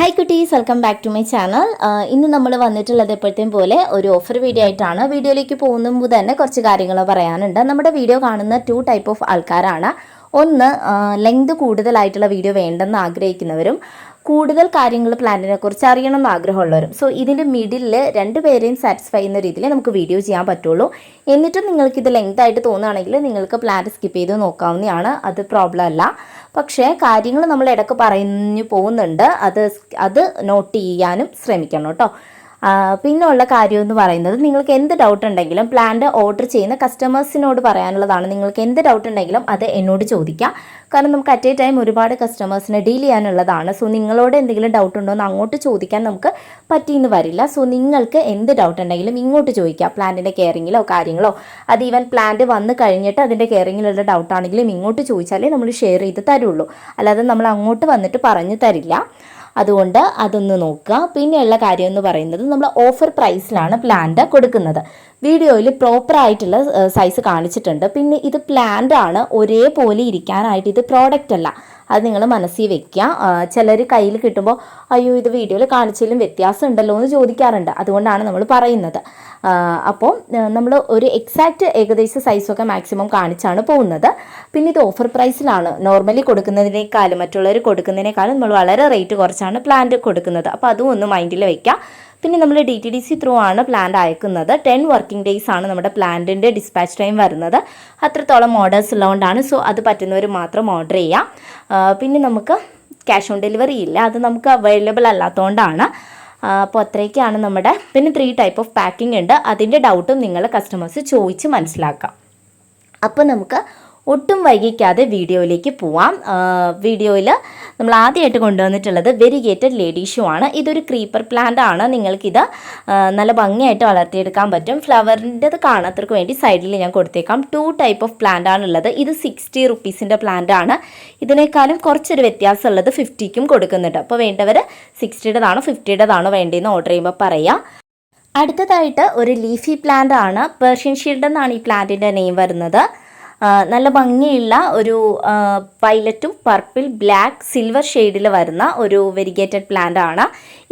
Hi കുട്ടീസ്. Welcome back to my channel ഇന്ന് നമ്മൾ വന്നിട്ടുള്ളത് എപ്പോഴത്തെയും പോലെ ഒരു ഓഫർ വീഡിയോ ആയിട്ടാണ്. വീഡിയോയിലേക്ക് പോകുന്ന മുമ്പ് തന്നെ കുറച്ച് കാര്യങ്ങൾ പറയാനുണ്ട്. നമ്മുടെ വീഡിയോ കാണുന്ന ടു ടൈപ്പ് ഓഫ് ആൾക്കാരാണ്. ഒന്ന് ലെങ്ത് കൂടുതലായിട്ടുള്ള വീഡിയോ വേണ്ടെന്ന് ആഗ്രഹിക്കുന്നവരും കൂടുതൽ കാര്യങ്ങൾ പ്ലാനിനെ കുറിച്ച് അറിയണം എന്ന് ആഗ്രഹമുള്ളവരും. സോ ഇതിന്റെ മിഡിലിൽ രണ്ടുപേരെയും സാറ്റിസ്ഫൈ ചെയ്യുന്ന രീതിയിൽ നമുക്ക് വീഡിയോ ചെയ്യാൻ പറ്റുള്ളൂ. എന്നിട്ടും നിങ്ങൾക്ക് ഇത് ലെങ്ത് ആയിട്ട് തോന്നുകയാണെങ്കിൽ നിങ്ങൾക്ക് പ്ലാൻ സ്കിപ്പ് ചെയ്ത് നോക്കാവുന്നതാണ്. അത് പ്രോബ്ലം അല്ല. പക്ഷേ കാര്യങ്ങൾ നമ്മൾ ഇടയ്ക്ക് പറഞ്ഞു പോകുന്നുണ്ട്. അത് അത് നോട്ട് ചെയ്യാനും ശ്രമിക്കണം കേട്ടോ. ആ, പിന്നെ ഉള്ള കാര്യം എന്ന് പറയുന്നത് നിങ്ങൾക്ക് എന്ത് ഡൗട്ട് ഉണ്ടെങ്കിലും പ്ലാന്റ് ഓർഡർ ചെയ്യുന്ന കസ്റ്റമേഴ്സിനോട് പറയാനുള്ളതാണ്. നിങ്ങൾക്ക് എന്ത് ഡൗട്ട് ഉണ്ടെങ്കിലും അത് എന്നോട് ചോദിക്കാം. കാരണം നമുക്ക് അറ്റ് എ ടൈം ഒരുപാട് കസ്റ്റമേഴ്സിനെ ഡീൽ ചെയ്യാനുള്ളതാണ്. സോ നിങ്ങളോട് എന്തെങ്കിലും ഡൗട്ട് ഉണ്ടോ എന്ന് അങ്ങോട്ട് ചോദിക്കാൻ നമുക്ക് പറ്റിയെന്ന് വരില്ല. സോ നിങ്ങൾക്ക് എന്ത് ഡൗട്ട് ഉണ്ടെങ്കിലും ഇങ്ങോട്ട് ചോദിക്കാം. പ്ലാന്റിന്റെ കെയറിങ്ങിലോ കാര്യങ്ങളോ അത് ഈവൻ പ്ലാന്റ് വന്ന് കഴിഞ്ഞിട്ട് അതിന്റെ കെയറിങ്ങിലുള്ള ഡൗട്ട് ആണെങ്കിലും ഇങ്ങോട്ട് ചോദിച്ചാലേ നമ്മൾ ഷെയർ ചെയ്ത് തരുള്ളൂ. അല്ലാതെ നമ്മൾ അങ്ങോട്ട് വന്നിട്ട് പറഞ്ഞു തരില്ല. അതുകൊണ്ട് അതൊന്ന് നോക്കുക. പിന്നെയുള്ള കാര്യം എന്ന് പറയുന്നത് നമ്മൾ ഓഫർ പ്രൈസിലാണ് പ്ലാന്റ് കൊടുക്കുന്നത്. വീഡിയോയിൽ പ്രോപ്പർ ആയിട്ടുള്ള സൈസ് കാണിച്ചിട്ടുണ്ട്. പിന്നെ ഇത് പ്ലാന്റ് ആണ്. ഒരേപോലെ ഇരിക്കാനായിട്ട് ഇത് പ്രോഡക്റ്റ് അല്ല. അത് നിങ്ങൾ മനസ്സിൽ വെക്കുക. ചിലർ കയ്യിൽ കിട്ടുമ്പോൾ അയ്യോ ഇത് വീഡിയോയിൽ കാണിച്ചതിലും വ്യത്യാസം ഉണ്ടല്ലോ എന്ന് ചോദിക്കാറുണ്ട്. അതുകൊണ്ടാണ് നമ്മൾ പറയുന്നത്. അപ്പോൾ നമ്മൾ ഒരു എക്സാക്റ്റ് ഏകദേശ സൈസൊക്കെ മാക്സിമം കാണിച്ചാണ് പോകുന്നത്. പിന്നെ ഇത് ഓഫർ പ്രൈസിലാണ് നോർമലി കൊടുക്കുന്നതിനേക്കാളും മറ്റുള്ളവർ കൊടുക്കുന്നതിനേക്കാളും നമ്മൾ വളരെ റേറ്റ് കുറച്ചാണ് പ്ലാന്റ് കൊടുക്കുന്നത്. അപ്പോൾ അതും ഒന്ന് മൈൻഡിൽ വെക്കുക. പിന്നെ നമ്മൾ D T D C through ആണ് പ്ലാന്റ് അയക്കുന്നത്. ടെൻ വർക്കിംഗ് ഡേയ്സ് ആണ് നമ്മുടെ പ്ലാന്റിന്റെ ഡിസ്പാച്ച് ടൈം വരുന്നത്. അത്രത്തോളം ഓർഡേഴ്സ് ഉള്ളതുകൊണ്ടാണ്. സോ അത് പറ്റുന്നവർ മാത്രം ഓർഡർ ചെയ്യാം. പിന്നെ നമുക്ക് ക്യാഷ് ഓൺ ഡെലിവറി ഇല്ല. അത് നമുക്ക് അവൈലബിൾ അല്ലാത്തതുകൊണ്ടാണ്. അപ്പോൾ അത്രയൊക്കെയാണ് നമ്മുടെ പിന്നെ ത്രീ ടൈപ്പ് ഓഫ് പാക്കിംഗ് ഉണ്ട്. അതിന്റെ ഡൗട്ടും നിങ്ങൾ കസ്റ്റമേഴ്സ് ചോദിച്ച് മനസ്സിലാക്കാം. അപ്പോൾ നമുക്ക് ഒട്ടും വൈകിക്കാതെ വീഡിയോയിലേക്ക് പോവാം. വീഡിയോയിൽ നമ്മൾ ആദ്യമായിട്ട് കൊണ്ടുവന്നിട്ടുള്ളത് വെരിഗേറ്റഡ് ലേഡി ഷൂ ആണ്. ഇതൊരു ക്രീപ്പർ പ്ലാന്റ് ആണ്. നിങ്ങൾക്കിത് നല്ല ഭംഗിയായിട്ട് വളർത്തിയെടുക്കാൻ പറ്റും. ഫ്ലവറിന്റെത് കാണാത്തവർക്ക് വേണ്ടി സൈഡിൽ ഞാൻ കൊടുത്തേക്കാം. ടു ടൈപ്പ് ഓഫ് പ്ലാന്റ് ആണുള്ളത്. ഇത് സിക്സ്റ്റി റുപ്പീസിന്റെ പ്ലാന്റ് ആണ്. ഇതിനേക്കാളും കുറച്ചൊരു വ്യത്യാസമുള്ളത് ഫിഫ്റ്റിക്കും കൊടുക്കുന്നുണ്ട്. അപ്പോൾ വേണ്ടവർ സിക്സ്റ്റിയുടേതാണോ ഫിഫ്റ്റിയുടേതാണോ വേണ്ടതെന്ന് ഓർഡർ ചെയ്യുമ്പോൾ പറയാം. അടുത്തതായിട്ട് ഒരു ലീഫി പ്ലാന്റ് ആണ്. പേർഷ്യൻ ഷീൽഡ് എന്നാണ് ഈ പ്ലാന്റിന്റെ നെയിം വരുന്നത്. നല്ല ഭംഗിയുള്ള ഒരു പൈലറ്റും പർപ്പിൾ ബ്ലാക്ക് സിൽവർ ഷെയ്ഡിൽ വരുന്ന ഒരു വെരിഗേറ്റഡ് പ്ലാന്റ് ആണ്.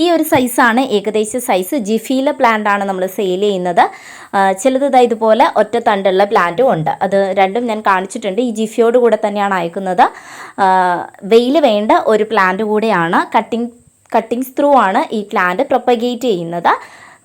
ഈ ഒരു സൈസാണ് ഏകദേശ സൈസ് ജിഫിയിലെ പ്ലാന്റ് ആണ് നമ്മൾ സെയിൽ ചെയ്യുന്നത്. ചിലത് ഇതാ ഇതുപോലെ ഒറ്റ തണ്ടുള്ള പ്ലാന്റും ഉണ്ട്. അത് രണ്ടും ഞാൻ കാണിച്ചിട്ടുണ്ട്. ഈ ജിഫിയോട് കൂടെ തന്നെയാണ് അയക്കുന്നത്. വെയിൽ വേണ്ട ഒരു പ്ലാന്റ് കൂടെയാണ്. കട്ടിങ് കട്ടിങ്സ് ത്രൂ ആണ് ഈ പ്ലാന്റ് പ്രൊപ്പഗേറ്റ് ചെയ്യുന്നത്.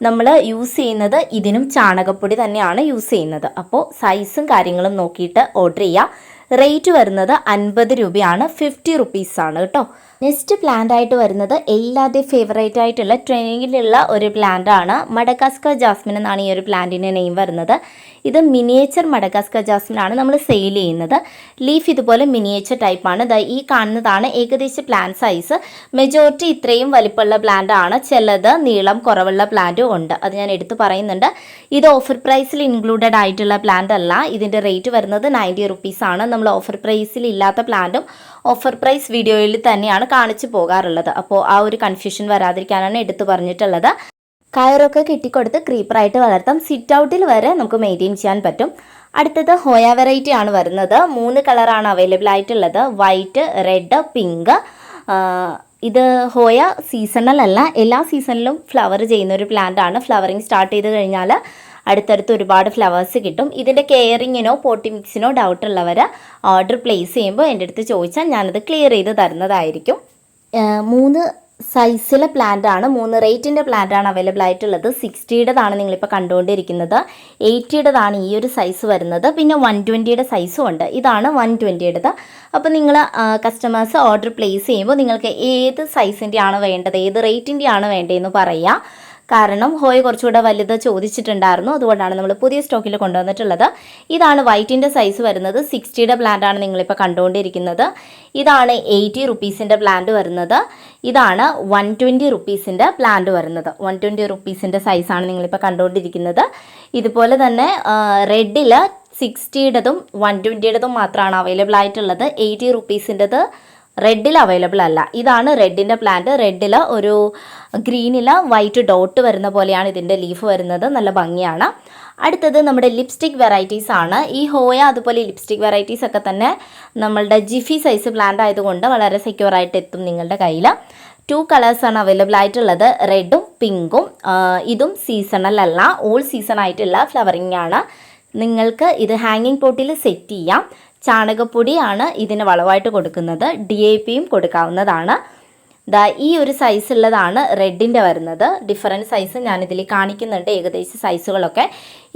നമ്മൾ യൂസ് ചെയ്യുന്നത് ഇതിനും ചാണകപ്പൊടി തന്നെയാണ് യൂസ് ചെയ്യുന്നത്. അപ്പോൾ സൈസും കാര്യങ്ങളും നോക്കിയിട്ട് ഓർഡർ ചെയ്യുക റേറ്റ് വരുന്നത് അൻപത് രൂപയാണ്. ഫിഫ്റ്റി റുപ്പീസാണ് കേട്ടോ. നെക്സ്റ്റ് പ്ലാന്റ് ആയിട്ട് വരുന്നത് എല്ലാവരുടെയും ഫേവറേറ്റ് ആയിട്ടുള്ള ട്രെയിനിലുള്ള ഒരു പ്ലാന്റ് ആണ്. മഡഗാസ്കർ ജാസ്മിൻ എന്നാണ് ഈ ഒരു പ്ലാന്റിന്റെ നെയിം വരുന്നത്. ഇത് മിനിയേച്ചർ മഡഗാസ്കർ ജാസ്മിൻ ആണ് നമ്മൾ സെയിൽ ചെയ്യുന്നത്. ലീഫ് ഇതുപോലെ മിനിയേച്ചർ ടൈപ്പാണ് ഈ കാണുന്നതാണ് ഏകദേശം പ്ലാന്റ് സൈസ് മെജോറിറ്റി ഇത്രയും വലിപ്പമുള്ള പ്ലാന്റ് ആണ്. ചിലത് നീളം കുറവുള്ള പ്ലാന്റും ഉണ്ട്. അത് ഞാൻ എടുത്തു പറയുന്നുണ്ട്. ഇത് ഓഫർ പ്രൈസിൽ ഇൻക്ലൂഡഡ് ആയിട്ടുള്ള പ്ലാന്റ് അല്ല. ഇതിന്റെ റേറ്റ് വരുന്നത് നയന്റി റുപ്പീസ് ആണ്. നമ്മൾ ഓഫർ പ്രൈസിൽ ഇല്ലാത്ത പ്ലാന്റും ഓഫർ പ്രൈസ് വീഡിയോയിൽ തന്നെയാണ് കാണിച്ചു പോകാറുള്ളത്. അപ്പോൾ ആ ഒരു കൺഫ്യൂഷൻ വരാതിരിക്കാനാണ് എടുത്തു പറഞ്ഞിട്ടുള്ളത്. കയറൊക്കെ കെട്ടിക്കൊടുത്ത് ക്രീപ്പറായിട്ട് വളർത്താം. സിറ്റ് ഔട്ടിൽ വരെ നമുക്ക് മെയിന്റെയിൻ ചെയ്യാൻ പറ്റും. അടുത്തത് ഹോയ വെറൈറ്റി ആണ് വരുന്നത്. മൂന്ന് കളറാണ് അവൈലബിൾ ആയിട്ടുള്ളത്. വൈറ്റ് റെഡ് പിങ്ക് ഇത് ഹോയ സീസണൽ അല്ല. എല്ലാ സീസണിലും ഫ്ലവർ ചെയ്യുന്ന ഒരു പ്ലാന്റ് ആണ്. ഫ്ലവറിങ് സ്റ്റാർട്ട് ചെയ്ത് കഴിഞ്ഞാൽ അടുത്തടുത്ത് ഒരുപാട് ഫ്ലവേഴ്സ് കിട്ടും. ഇതിന്റെ കെയറിങ്ങിനോ പോട്ടി മിക്സിനോ ഡൗട്ട് ഉള്ളവർ ഓർഡർ പ്ലേസ് ചെയ്യുമ്പോൾ എന്റെ അടുത്ത് ചോദിച്ചാൽ ഞാനത് ക്ലിയർ ചെയ്ത് തരുന്നതായിരിക്കും. മൂന്ന് സൈസിലെ പ്ലാന്റ് ആണ്. മൂന്ന് റേറ്റിന്റെ പ്ലാന്റ് ആണ് അവൈലബിൾ ആയിട്ടുള്ളത്. സിക്സ്റ്റിയുടേതാണ് നിങ്ങളിപ്പോൾ കണ്ടുകൊണ്ടിരിക്കുന്നത്. എയ്റ്റിയുടേതാണ് ഈ ഒരു സൈസ് വരുന്നത്. പിന്നെ വൺ ട്വന്റിയുടെ സൈസും ഉണ്ട്. ഇതാണ് വൺ ട്വന്റിയുടേത് അപ്പോൾ നിങ്ങൾ കസ്റ്റമേഴ്സ് ഓർഡർ പ്ലേസ് ചെയ്യുമ്പോൾ നിങ്ങൾക്ക് ഏത് സൈസിന്റെ ആണ് വേണ്ടത് ഏത് റേറ്റിന്റെ ആണ് വേണ്ടതെന്ന് പറയുക കാരണം ഹോയ് കുറച്ചുകൂടെ വലുത് ചോദിച്ചിട്ടുണ്ടായിരുന്നു. അതുകൊണ്ടാണ് നമ്മൾ പുതിയ സ്റ്റോക്കിൽ കൊണ്ടുവന്നിട്ടുള്ളത്. ഇതാണ് വൈറ്റിന്റെ സൈസ് വരുന്നത്. സിക്സ്റ്റിയുടെ പ്ലാന്റ് ആണ് നിങ്ങളിപ്പോൾ കണ്ടുകൊണ്ടിരിക്കുന്നത്. ഇതാണ് എയ്റ്റി റുപ്പീസിന്റെ പ്ലാന്റ് വരുന്നത്. ഇതാണ് വൺ ട്വന്റി റുപ്പീസിന്റെ പ്ലാന്റ് വരുന്നത്. വൺ ട്വന്റി റുപ്പീസിന്റെ സൈസാണ് നിങ്ങളിപ്പോൾ കണ്ടുകൊണ്ടിരിക്കുന്നത്. ഇതുപോലെ തന്നെ റെഡിൽ സിക്സ്റ്റിയുടേതും വൺ ട്വന്റിയുടേതും മാത്രമാണ് അവൈലബിൾ ആയിട്ടുള്ളത്. എയ്റ്റി റുപ്പീസിന്റെത് റെഡിൽ അവൈലബിൾ അല്ല. ഇതാണ് റെഡിന്റെ പ്ലാന്റ് റെഡിൽ ഒരു ഗ്രീനിൽ വൈറ്റ് ഡോട്ട് വരുന്ന പോലെയാണ് ഇതിന്റെ ലീഫ് വരുന്നത്. നല്ല ഭംഗിയാണ്. അടുത്തത് നമ്മുടെ ലിപ്സ്റ്റിക് വെറൈറ്റീസ് ആണ്. ഈ ഹോയ അതുപോലെ ലിപ്സ്റ്റിക് വെറൈറ്റീസ് ഒക്കെ തന്നെ നമ്മളുടെ ജിഫി സൈസ് പ്ലാന്റ് ആയതുകൊണ്ട് വളരെ സെക്യൂർ ആയിട്ട് എത്തും നിങ്ങളുടെ കയ്യിൽ ടു കളേഴ്സാണ് അവൈലബിൾ ആയിട്ടുള്ളത്. റെഡും പിങ്കും ഇതും സീസണൽ അല്ല. ഓൾ സീസൺ ആയിട്ടുള്ള ഫ്ലവറിംഗ് ആണ്. നിങ്ങൾക്ക് ഇത് ഹാങ്ങിങ് പോട്ടിൽ സെറ്റ് ചെയ്യാം. ചാണകപ്പൊടിയാണ് ഇതിന് വളമായിട്ട് കൊടുക്കുന്നത്. ഡി എ പിയും കൊടുക്കാവുന്നതാണ്. ദാ ഈ ഒരു സൈസ് ഉള്ളതാണ് റെഡിന്റെ വരുന്നത്. ഡിഫറന്റ് സൈസ് ഞാനിതിൽ കാണിക്കുന്നുണ്ട്. ഏകദേശം സൈസുകളൊക്കെ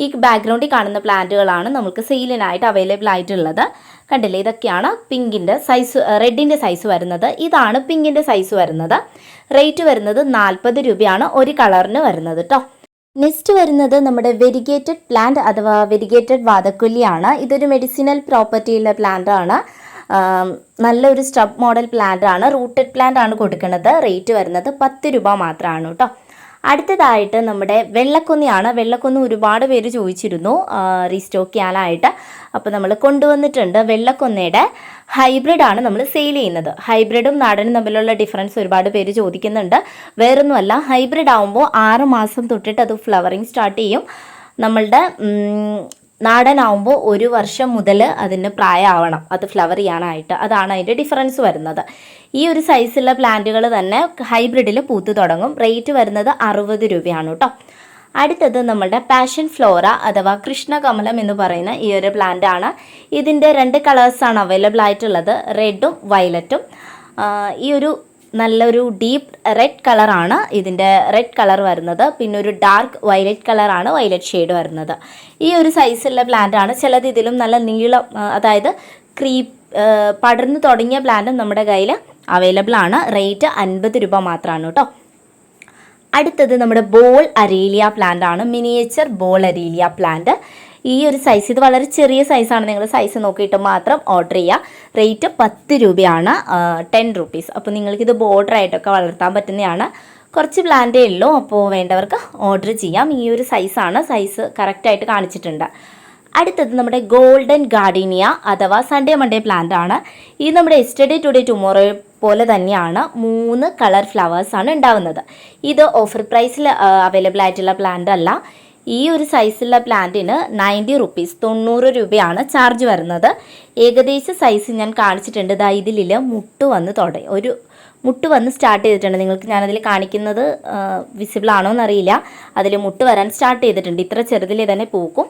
ഈ ബാക്ക്ഗ്രൗണ്ടിൽ കാണുന്ന പ്ലാന്റുകളാണ് നമുക്ക് സെയിലിനായിട്ട് അവൈലബിൾ ആയിട്ടുള്ളത്. കണ്ടില്ലേ? ഇതൊക്കെയാണ് പിങ്കിന്റെ സൈസ് റെഡിന്റെ സൈസ് വരുന്നത്. ഇതാണ് പിങ്കിന്റെ സൈസ് വരുന്നത്. റേറ്റ് വരുന്നത് നാൽപ്പത് രൂപയാണ്. ഒരു കളറിന് വരുന്നത് കേട്ടോ നെക്സ്റ്റ് വരുന്നത് നമ്മുടെ വെരിഗേറ്റഡ് പ്ലാന്റ് അഥവാ വെരിഗേറ്റഡ് വാതക്കൊല്ലിയാണ്. ഇതൊരു മെഡിസിനൽ പ്രോപ്പർട്ടിയുള്ള പ്ലാന്റ് ആണ്. നല്ലൊരു സ്റ്റബ് മോഡൽ പ്ലാന്റ് ആണ് റൂട്ടഡ് പ്ലാന്റ് ആണ് കൊടുക്കുന്നത്. റേറ്റ് വരുന്നത് പത്ത് രൂപ മാത്രമാണ് കേട്ടോ അടുത്തതായിട്ട് നമ്മുടെ വെള്ളക്കൊന്നിയാണ്. വെള്ളക്കൊന്ന് ഒരുപാട് പേര് ചോദിച്ചിരുന്നു റീസ്റ്റോക്ക് ചെയ്യാനായിട്ട്. അപ്പോൾ നമ്മൾ കൊണ്ടുവന്നിട്ടുണ്ട് വെള്ളക്കൊന്നയുടെ ഹൈബ്രിഡാണ് നമ്മൾ സെയിൽ ചെയ്യുന്നത്. ഹൈബ്രിഡും നാടനും തമ്മിലുള്ള ഡിഫറൻസ് ഒരുപാട് പേര് ചോദിക്കുന്നുണ്ട്. വേറൊന്നുമല്ല ഹൈബ്രിഡ് ആകുമ്പോൾ ആറ് മാസം തൊട്ടിട്ട് അത് ഫ്ലവറിങ് സ്റ്റാർട്ട് ചെയ്യും. നമ്മളുടെ നാടനാവുമ്പോൾ ഒരു വർഷം മുതൽ അതിന് പ്രായമാവണം അത് ഫ്ലവർ ചെയ്യാനായിട്ട്. അതാണ് അതിന്റെ ഡിഫറൻസ് വരുന്നത്. ഈ ഒരു സൈസുള്ള പ്ലാന്റുകൾ തന്നെ ഹൈബ്രിഡിൽ പൂത്ത് തുടങ്ങും. റേറ്റ് വരുന്നത് അറുപത് രൂപയാണ് കേട്ടോ അടുത്തത് നമ്മുടെ പാഷൻ ഫ്ലോറ അഥവാ കൃഷ്ണകമലം എന്ന് പറയുന്ന ഈ ഒരു പ്ലാന്റ് ആണ്. ഇതിന്റെ രണ്ട് കളേഴ്സാണ് അവൈലബിൾ ആയിട്ടുള്ളത്. റെഡും വയലറ്റും ഈ ഒരു നല്ലൊരു ഡീപ്പ് റെഡ് കളറാണ് ഇതിന്റെ റെഡ് കളർ വരുന്നത്. പിന്നെ ഒരു ഡാർക്ക് വയലറ്റ് കളറാണ് വയലറ്റ് ഷെയ്ഡ് വരുന്നത്. ഈ ഒരു സൈസുള്ള പ്ലാന്റ് ആണ്. ചിലത് ഇതിലും നല്ല നീളം അതായത് ക്രീപ്പ് പടർന്നു തുടങ്ങിയ പ്ലാന്റും നമ്മുടെ കയ്യിൽ അവൈലബിൾ ആണ്. റേറ്റ് അൻപത് രൂപ മാത്രമാണ് കേട്ടോ. അടുത്തത് നമ്മുടെ ബോൾ അരീലിയ പ്ലാന്റ് ആണ്. മിനിയേച്ചർ ബോൾ അരീലിയ പ്ലാന്റ് ഈ ഒരു സൈസ് ഇത് വളരെ ചെറിയ സൈസാണ് നിങ്ങൾ സൈസ് നോക്കിയിട്ട് മാത്രം ഓർഡർ ചെയ്യുക റേറ്റ് പത്ത് രൂപയാണ് ടെൻ റുപ്പീസ് അപ്പോൾ നിങ്ങൾക്കിത് ബോർഡർ ആയിട്ടൊക്കെ വളർത്താൻ പറ്റുന്നതാണ്. കുറച്ച് പ്ലാന്റേ ഉള്ളൂ. അപ്പോൾ വേണ്ടവർക്ക് ഓർഡർ ചെയ്യാം. ഈ ഒരു സൈസാണ് സൈസ് കറക്റ്റായിട്ട് കാണിച്ചിട്ടുണ്ട്. അടുത്തത് നമ്മുടെ ഗോൾഡൻ ഗാർഡീനിയ അഥവാ സൺഡേ മൺഡേ പ്ലാന്റ് ആണ്. ഇത് നമ്മുടെ എസ്റ്റഡേ ടുഡേ ടുമോറോ പോലെ തന്നെയാണ്. മൂന്ന് കളർ ഫ്ലവേഴ്സാണ് ഉണ്ടാവുന്നത്. ഇത് ഓഫർ പ്രൈസിൽ അവൈലബിൾ ആയിട്ടുള്ള പ്ലാന്റ് അല്ല. ഈ ഒരു സൈസുള്ള പ്ലാന്റിന് നയന്റി റുപ്പീസ് തൊണ്ണൂറ് രൂപയാണ് ചാർജ് വരുന്നത്. ഏകദേശം സൈസ് ഞാൻ കാണിച്ചിട്ടുണ്ട്. ഇതാ ഇതിലിൽ മുട്ട് വന്ന് തുട ഒരു മുട്ട് വന്ന് സ്റ്റാർട്ട് ചെയ്തിട്ടുണ്ട്. നിങ്ങൾക്ക് ഞാനതിൽ കാണിക്കുന്നത് വിസിബിൾ ആണോ എന്നറിയില്ല. അതിൽ മുട്ട് വരാൻ സ്റ്റാർട്ട് ചെയ്തിട്ടുണ്ട്. ഇത്ര ചെറുതിൽ തന്നെ പൂക്കും.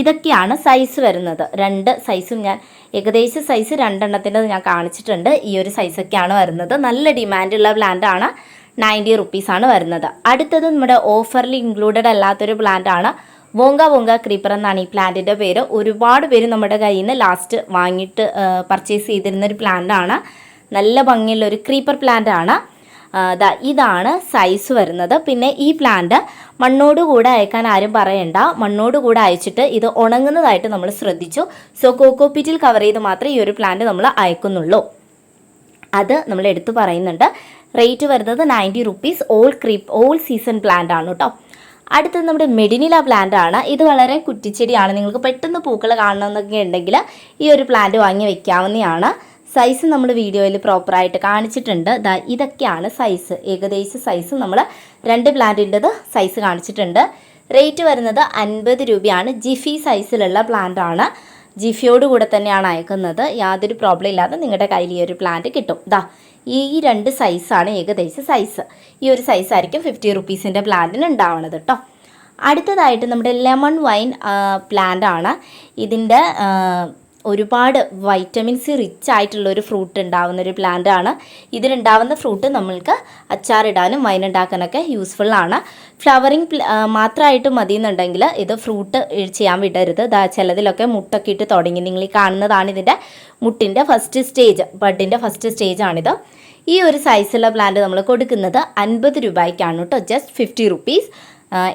ഇതൊക്കെയാണ് സൈസ് വരുന്നത്. രണ്ട് സൈസും ഞാൻ ഏകദേശം സൈസ് രണ്ടെണ്ണത്തിന്റെ ഞാൻ കാണിച്ചിട്ടുണ്ട്. ഈ ഒരു സൈസൊക്കെയാണ് വരുന്നത്. നല്ല ഡിമാൻഡുള്ള പ്ലാന്റ് ആണ്. നയന്റി റുപ്പീസാണ് വരുന്നത്. അടുത്തത് നമ്മുടെ ഓഫറിൽ ഇൻക്ലൂഡഡ് അല്ലാത്തൊരു പ്ലാന്റ് ആണ്. വോങ്ക വോങ്ക ക്രീപ്പർ എന്നാണ് ഈ പ്ലാന്റിന്റെ പേര്. ഒരുപാട് പേര് നമ്മുടെ കയ്യിൽ നിന്ന് ലാസ്റ്റ് വാങ്ങിയിട്ട് പർച്ചേസ് ചെയ്തിരുന്ന ഒരു പ്ലാന്റ് ആണ്. നല്ല ഭംഗിയുള്ള ഒരു ക്രീപ്പർ പ്ലാന്റ് ആണ്. ഇതാണ് സൈസ് വരുന്നത്. പിന്നെ ഈ പ്ലാന്റ് മണ്ണോട് കൂടെ അയക്കാൻ ആരും പറയണ്ട. മണ്ണോട് കൂടെ അയച്ചിട്ട് ഇത് ഉണങ്ങുന്നതായിട്ട് നമ്മൾ ശ്രദ്ധിച്ചു. സോ കോക്കോപ്പീറ്റിൽ കവർ ചെയ്ത് മാത്രമേ ഈ ഒരു പ്ലാന്റ് നമ്മൾ അയക്കുന്നുള്ളൂ. അത് നമ്മൾ എടുത്തു പറയുന്നുണ്ട്. റേറ്റ് വരുന്നത് ninety rupees all creep all season plant ആണ് കേട്ടോ അടുത്തത് നമ്മുടെ മെഡിനില പ്ലാന്റ് ആണ്. ഇത് വളരെ കുറ്റിച്ചെടിയാണ്. നിങ്ങൾക്ക് പെട്ടെന്ന് പൂക്കൾ കാണണമെന്നൊക്കെ ഉണ്ടെങ്കിൽ ഈ ഒരു പ്ലാന്റ് വാങ്ങി വെക്കാവുന്നതാണ്. സൈസ് നമ്മൾ വീഡിയോയിൽ പ്രോപ്പറായിട്ട് കാണിച്ചിട്ടുണ്ട്. ദാ ഇതൊക്കെയാണ് സൈസ് ഏകദേശ സൈസ് നമ്മൾ രണ്ട് പ്ലാന്റിന്റെത് സൈസ് കാണിച്ചിട്ടുണ്ട്. റേറ്റ് വരുന്നത് അൻപത് രൂപയാണ്. ജിഫി സൈസിലുള്ള പ്ലാന്റ് ആണ്. ജിഫിയോട് കൂടെ തന്നെയാണ് അയക്കുന്നത്. യാതൊരു പ്രോബ്ലം ഇല്ലാതെ നിങ്ങളുടെ കയ്യിൽ ഈ ഒരു പ്ലാന്റ് കിട്ടും. ദാ ഈ രണ്ട് സൈസാണ് ഏകദേശം സൈസ് ഈ ഒരു സൈസായിരിക്കും ഫിഫ്റ്റി റുപ്പീസിന്റെ പ്ലാന്റിന് ഉണ്ടാവണത് കേട്ടോ അടുത്തതായിട്ട് നമ്മുടെ ലെമൺ വൈൻ പ്ലാന്റ് ആണ്. ഇതിന്റെ ആ, വൈറ്റമിൻ സി റിച്ച് ആയിട്ടുള്ള ഒരു ഫ്രൂട്ട് ഉണ്ടാവുന്ന ഒരു പ്ലാന്റ് ആണ്. ഇതിലുണ്ടാവുന്ന ഫ്രൂട്ട് നമ്മൾക്ക് അച്ചാറിടാനും വൈൻ ഉണ്ടാക്കാനൊക്കെ യൂസ്ഫുൾ ആണ് ഫ്ലവറിങ് മാത്രമായിട്ട് മതി എന്നുണ്ടെങ്കിൽ ഇത് ഫ്രൂട്ട് ചെയ്യാൻ വിടരുത്. ചിലതിലൊക്കെ മുട്ടൊക്കെ ഇട്ട് തുടങ്ങി. നിങ്ങൾ ഈ കാണുന്നതാണ് ഇതിന്റെ മുട്ടിന്റെ ഫസ്റ്റ് സ്റ്റേജ് ബഡിന്റെ ഫസ്റ്റ് സ്റ്റേജ് ആണിത്. ഈ ഒരു സൈസുള്ള പ്ലാന്റ് നമ്മൾ കൊടുക്കുന്നത് അൻപത് രൂപയ്ക്കാണ് കേട്ടോ ജസ്റ്റ് ഫിഫ്റ്റി റുപ്പീസ്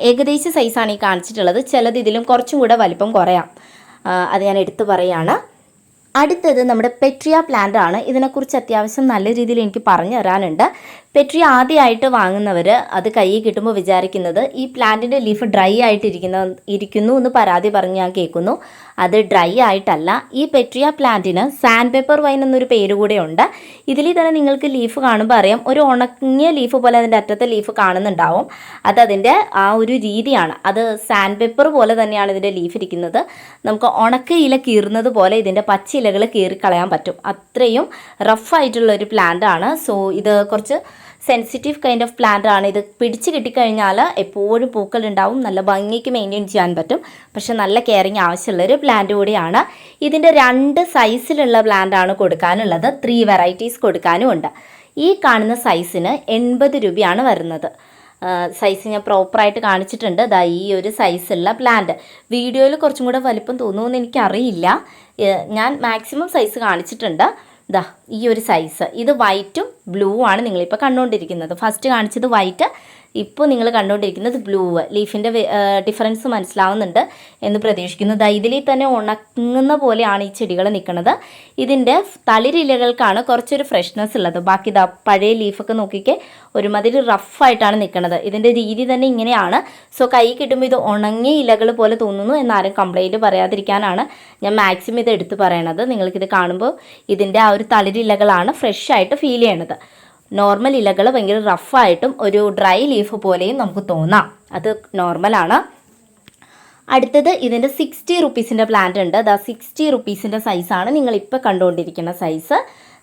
ഏകദേശ സൈസാണ് ഈ കാണിച്ചിട്ടുള്ളത്. ചിലത് ഇതിലും കുറച്ചും കൂടെ വലിപ്പം കുറയാം. അത് ഞാൻ എടുത്തു പറയുകയാണ് അടുത്തത് നമ്മുടെ പെട്രിയ പ്ലാന്റ് ആണ്. ഇതിനെക്കുറിച്ച് അത്യാവശ്യം നല്ല രീതിയിൽ എനിക്ക് പറഞ്ഞു തരാനുണ്ട്. പെട്രിയ ആദ്യമായിട്ട് വാങ്ങുന്നവർ അത് കയ്യിൽ കിട്ടുമ്പോൾ വിചാരിക്കുന്നത് ഈ പ്ലാന്റിന്റെ ലീഫ് ഡ്രൈ ആയിട്ടിരിക്കുന്ന ഇരിക്കുന്നു എന്ന് പരാതി പറഞ്ഞ് ഞാൻ കേൾക്കുന്നു. അത് ഡ്രൈ ആയിട്ടല്ല. ഈ പെട്രിയ പ്ലാന്റിന് സാൻഡ് പേപ്പർ വൈൻ എന്നൊരു പേര് കൂടെ ഉണ്ട്. ഇതിൽ തന്നെ നിങ്ങൾക്ക് ലീഫ് കാണുമ്പോൾ അറിയാം. ഒരു ഉണങ്ങിയ ലീഫ് പോലെ അതിന്റെ അറ്റത്തെ ലീഫ് കാണുന്നുണ്ടാവും. അത് അതിന്റെ ആ ഒരു രീതിയാണ്. അത് സാൻഡ് പേപ്പർ പോലെ തന്നെയാണ് ഇതിന്റെ ലീഫ് ഇരിക്കുന്നത്. നമുക്ക് ഉണക്ക ഇല കീറുന്നത് പോലെ ഇതിന്റെ പച്ച ഇലകൾ കീറിക്കളയാൻ പറ്റും. അത്രയും റഫായിട്ടുള്ള ഒരു പ്ലാന്റ് ആണ്. സോ ഇത് കുറച്ച് സെൻസിറ്റീവ് കൈൻഡ് ഓഫ് പ്ലാന്റ് ആണ്. ഇത് പിടിച്ച് കിട്ടിക്കഴിഞ്ഞാൽ എപ്പോഴും പൂക്കൾ ഉണ്ടാവും നല്ല ഭംഗിക്ക് മെയിന്റെയിൻ ചെയ്യാൻ പറ്റും. പക്ഷെ നല്ല കെയറിങ് ആവശ്യമുള്ളൊരു പ്ലാന്റ് കൂടിയാണ്. ഇതിന്റെ രണ്ട് സൈസിലുള്ള പ്ലാന്റ് ആണ് കൊടുക്കാനുള്ളത്. ത്രീ വെറൈറ്റീസ് കൊടുക്കാനും ഉണ്ട്. ഈ കാണുന്ന സൈസിന് എൺപത് രൂപയാണ് വരുന്നത്. സൈസ് ഞാൻ പ്രോപ്പറായിട്ട് കാണിച്ചിട്ടുണ്ട്. ദാ ഈ ഒരു സൈസുള്ള പ്ലാന്റ് വീഡിയോയിൽ കുറച്ചും കൂടെ വലിപ്പം തോന്നുമെന്ന് എനിക്കറിയില്ല. ഞാൻ മാക്സിമം സൈസ് കാണിച്ചിട്ടുണ്ട്. ദാ ഈ ഒരു സൈസ് ഇത് വൈറ്റും ബ്ലൂ ആണ് നിങ്ങളിപ്പോൾ കണ്ടുകൊണ്ടിരിക്കുന്നത്. ഫസ്റ്റ് കാണിച്ചത് വൈറ്റ് ഇപ്പോൾ നിങ്ങൾ കണ്ടുകൊണ്ടിരിക്കുന്നത് ബ്ലൂ ലീഫിന്റെ ഡിഫറൻസ് മനസ്സിലാവുന്നുണ്ട് എന്ന് പ്രതീക്ഷിക്കുന്നു. ദാ ഇതിൽ തന്നെ ഉണങ്ങുന്ന പോലെയാണ് ഈ ചെടികൾ നിൽക്കുന്നത്. ഇതിന്റെ തളിരിലകൾക്കാണ് കുറച്ചൊരു ഫ്രഷ്നെസ് ഉള്ളത്. ബാക്കി ദാ പഴയ ലീഫൊക്കെ നോക്കിക്കേ ഒരുമാതിരി റഫായിട്ടാണ് നിൽക്കുന്നത്. ഇതിന്റെ രീതി തന്നെ ഇങ്ങനെയാണ്. സോ കൈ കിട്ടുമ്പോൾ ഇത് ഉണങ്ങിയ ഇലകൾ പോലെ തോന്നുന്നു എന്നാരും കംപ്ലൈന്റ് പറയാതിരിക്കാനാണ് ഞാൻ മാക്സിമം ഇത് എടുത്ത് പറയണത്. നിങ്ങൾക്കിത് കാണുമ്പോൾ ഇതിന്റെ ആ ഒരു തളിരിലകളാണ് ഫ്രഷ് ആയിട്ട് ഫീൽ ചെയ്യണത്. നോർമൽ ഇലകൾ ഭയങ്കര റഫായിട്ടും ഒരു ഡ്രൈ ലീഫ് പോലെയും നമുക്ക് തോന്നാം. അത് നോർമലാണ് അടുത്തത് ഇതിന്റെ സിക്സ്റ്റി റുപ്പീസിന്റെ പ്ലാന്റ് ഉണ്ട്. ദാ സിക്സ്റ്റി റുപ്പീസിന്റെ സൈസാണ് നിങ്ങൾ ഇപ്പോൾ കണ്ടുകൊണ്ടിരിക്കുന്ന സൈസ്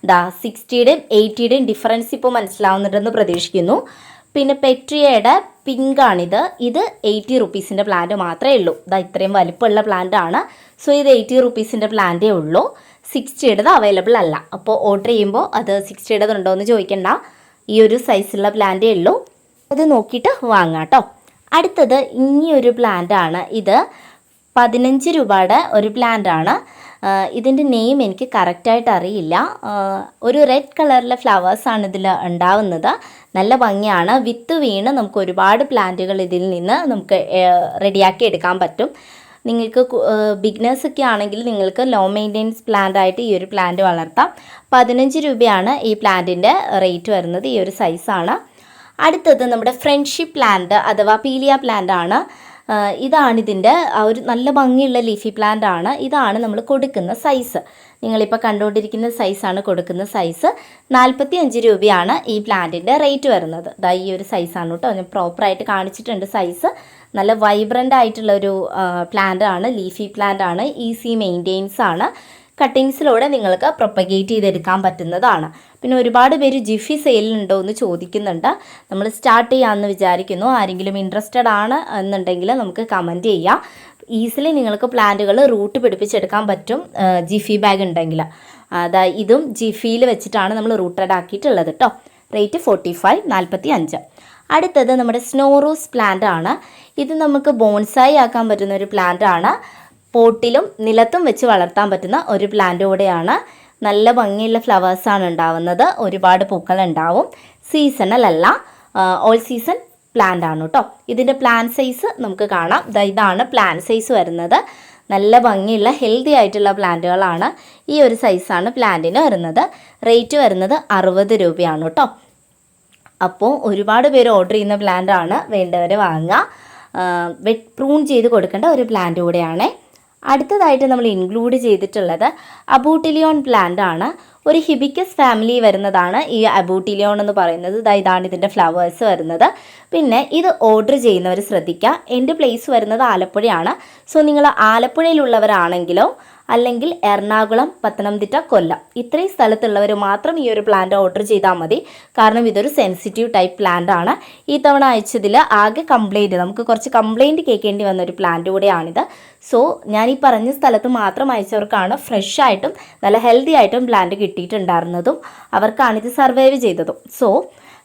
ദാ സിക്സ്റ്റിയുടെയും എയ്റ്റിയുടെയും ഡിഫറൻസ് ഇപ്പോൾ മനസ്സിലാവുന്നുണ്ടെന്ന് പ്രതീക്ഷിക്കുന്നു. പിന്നെ പെട്രിയയുടെ പിങ്കാണിത് ഇത് എയ്റ്റി റുപ്പീസിന്റെ പ്ലാന്റ് മാത്രമേ ഉള്ളൂ. ദാ ഇത്രയും വലിപ്പമുള്ള പ്ലാന്റ് ആണ്. സോ ഇത് എയ്റ്റി റുപ്പീസിന്റെ പ്ലാന്റേ ഉള്ളൂ. സിക്സ്റ്റിയുടേത് അവൈലബിൾ അല്ല. അപ്പോൾ ഓർഡർ ചെയ്യുമ്പോൾ അത് സിക്സ്റ്റിയുടേത് ഉണ്ടോ എന്ന് ചോദിക്കണ്ട. ഈ ഒരു സൈസുള്ള പ്ലാന്റേ ഉള്ളൂ. അത് നോക്കിയിട്ട് വാങ്ങാം കേട്ടോ അടുത്തത് ഇനിയൊരു പ്ലാന്റ് ആണ്. ഇത് പതിനഞ്ച് രൂപയുടെ ഒരു പ്ലാന്റ് ആണ്. ഇതിന്റെ നെയിം എനിക്ക് കറക്റ്റായിട്ട് അറിയില്ല. ഒരു റെഡ് കളറിലെ ഫ്ലവേഴ്സാണ് ഇതിൽ ഉണ്ടാവുന്നത്. നല്ല ഭംഗിയാണ്. വിത്ത് വീണ് നമുക്ക് ഒരുപാട് പ്ലാന്റുകൾ ഇതിൽ നിന്ന് നമുക്ക് റെഡിയാക്കി എടുക്കാൻ പറ്റും. നിങ്ങൾക്ക് ബിഗ്നേഴ്സ് ഒക്കെ ആണെങ്കിൽ നിങ്ങൾക്ക് ലോ മെയിന്റെനൻസ് പ്ലാന്റ് ആയിട്ട് ഈ ഒരു പ്ലാന്റ് വളർത്താം. പതിനഞ്ച് രൂപയാണ് ഈ പ്ലാന്റിന്റെ റേറ്റ് വരുന്നത് ഈ ഒരു സൈസാണ് അടുത്തത് നമ്മുടെ ഫ്രണ്ട്ഷിപ്പ് പ്ലാന്റ് അഥവാ പീലിയ പ്ലാന്റ് ആണ്. ഇതാണ് ഇതിന്റെ ഒരു നല്ല ഭംഗിയുള്ള ലീഫി പ്ലാന്റ് ആണ്. ഇതാണ് നമ്മൾ കൊടുക്കുന്ന സൈസ് നിങ്ങളിപ്പോൾ കണ്ടുകൊണ്ടിരിക്കുന്ന സൈസാണ് കൊടുക്കുന്ന സൈസ് നാൽപ്പത്തി അഞ്ച് രൂപയാണ് ഈ പ്ലാന്റിന്റെ റേറ്റ് വരുന്നത്. ദാ ഈ ഒരു സൈസാണ് കേട്ടോ ഞാൻ പ്രോപ്പറായിട്ട് കാണിച്ചിട്ടുണ്ട് സൈസ് നല്ല വൈബ്രന്റ് ആയിട്ടുള്ള ഒരു പ്ലാന്റ് ആണ് ലീഫി പ്ലാന്റ് ആണ് ഈസി മെയിന്റെയിൻസ് ആണ്. കട്ടിങ്സിലൂടെ നിങ്ങൾക്ക് പ്രൊപ്പഗേറ്റ് ചെയ്തെടുക്കാൻ പറ്റുന്നതാണ്. പിന്നെ ഒരുപാട് പേര് ജിഫി സെയിലുണ്ടോ എന്ന് ചോദിക്കുന്നുണ്ട്. നമ്മൾ സ്റ്റാർട്ട് ചെയ്യാമെന്ന് വിചാരിക്കുന്നു. ആരെങ്കിലും ഇൻട്രസ്റ്റഡ് ആണ് എന്നുണ്ടെങ്കിൽ നമുക്ക് കമന്റ് ചെയ്യാം. ഈസിലി നിങ്ങൾക്ക് പ്ലാന്റുകൾ റൂട്ട് പിടിപ്പിച്ചെടുക്കാൻ പറ്റും ജിഫി ബാഗ് ഉണ്ടെങ്കിൽ. അതാ ഇതും ജിഫിയിൽ വെച്ചിട്ടാണ് നമ്മൾ റൂട്ടഡ് ആക്കിയിട്ടുള്ളത് കേട്ടോ റേറ്റ് ഫോർട്ടി ഫൈവ് നാൽപ്പത്തി അഞ്ച് അടുത്തത് നമ്മുടെ സ്നോ റോസ് പ്ലാന്റ് ആണ്. ഇത് നമുക്ക് ബോൺസായി ആക്കാൻ പറ്റുന്ന ഒരു പ്ലാന്റ് ആണ്. പോട്ടിലും നിലത്തും വെച്ച് വളർത്താൻ പറ്റുന്ന ഒരു പ്ലാന്റ് കൂടെയാണ്. നല്ല ഭംഗിയുള്ള ഫ്ലവേഴ്സാണ് ഉണ്ടാവുന്നത്. ഒരുപാട് പൂക്കൾ ഉണ്ടാവും. സീസണൽ അല്ല. ഓൾ സീസൺ പ്ലാന്റ് ആണ് കേട്ടോ ഇതിന്റെ പ്ലാൻ സൈസ് നമുക്ക് കാണാം. ഇതാണ് പ്ലാൻ സൈസ് വരുന്നത്. നല്ല ഭംഗിയുള്ള ഹെൽത്തി ആയിട്ടുള്ള പ്ലാന്റുകളാണ് ഈ ഒരു സൈസാണ് പ്ലാന്റിന് വരുന്നത്. റേറ്റ് വരുന്നത് അറുപത് രൂപയാണ് കേട്ടോ അപ്പോൾ ഒരുപാട് പേര് ഓർഡർ ചെയ്യുന്ന പ്ലാന്റ് ആണ് വേണ്ടവർ വാങ്ങുക. വെറ്റ് പ്രൂൺ ചെയ്ത് കൊടുക്കേണ്ട ഒരു പ്ലാന്റ് കൂടെയാണ്. അടുത്തതായിട്ട് നമ്മൾ ഇൻക്ലൂഡ് ചെയ്തിട്ടുള്ളത് അബൂട്ടിലിയോൺ പ്ലാന്റ് ആണ്. ഒരു ഹിബിക്കസ് ഫാമിലി വരുന്നതാണ് ഈ അബൂട്ടിലിയോൺ എന്ന് പറയുന്നത്. ദാ ഇതാണ് ഇതിന്റെ ഫ്ലവേഴ്സ് വരുന്നത്. പിന്നെ ഇത് ഓർഡർ ചെയ്യുന്നവർ ശ്രദ്ധിക്കുക. എന്റെ പ്ലേസ് വരുന്നത് ആലപ്പുഴയാണ്. സോ നിങ്ങൾ ആലപ്പുഴയിലുള്ളവരാണെങ്കിലോ അല്ലെങ്കിൽ എറണാകുളം പത്തനംതിട്ട കൊല്ലം. ഇത്രയും സ്ഥലത്തുള്ളവർ മാത്രം ഈ ഒരു പ്ലാന്റ് ഓർഡർ ചെയ്താൽ മതി. കാരണം ഇതൊരു സെൻസിറ്റീവ് ടൈപ്പ് പ്ലാന്റ് ആണ്. ഈ തവണ അയച്ചതിൽ ആകെ കംപ്ലൈന്റ് നമുക്ക് കുറച്ച് കംപ്ലൈന്റ് കേൾക്കേണ്ടി വന്ന ഒരു പ്ലാന്റ് കൂടെയാണിത്. സോ ഞാൻ ഈ പറഞ്ഞ സ്ഥലത്ത് മാത്രം അയച്ചവർക്കാണ് ഫ്രഷ് ആയിട്ടും നല്ല ഹെൽത്തി ആയിട്ടും പ്ലാന്റ് കിട്ടിയിട്ടുണ്ടായിരുന്നതും. അവർക്കാണ് ഇത് സർവൈവ് ചെയ്തതും. സോ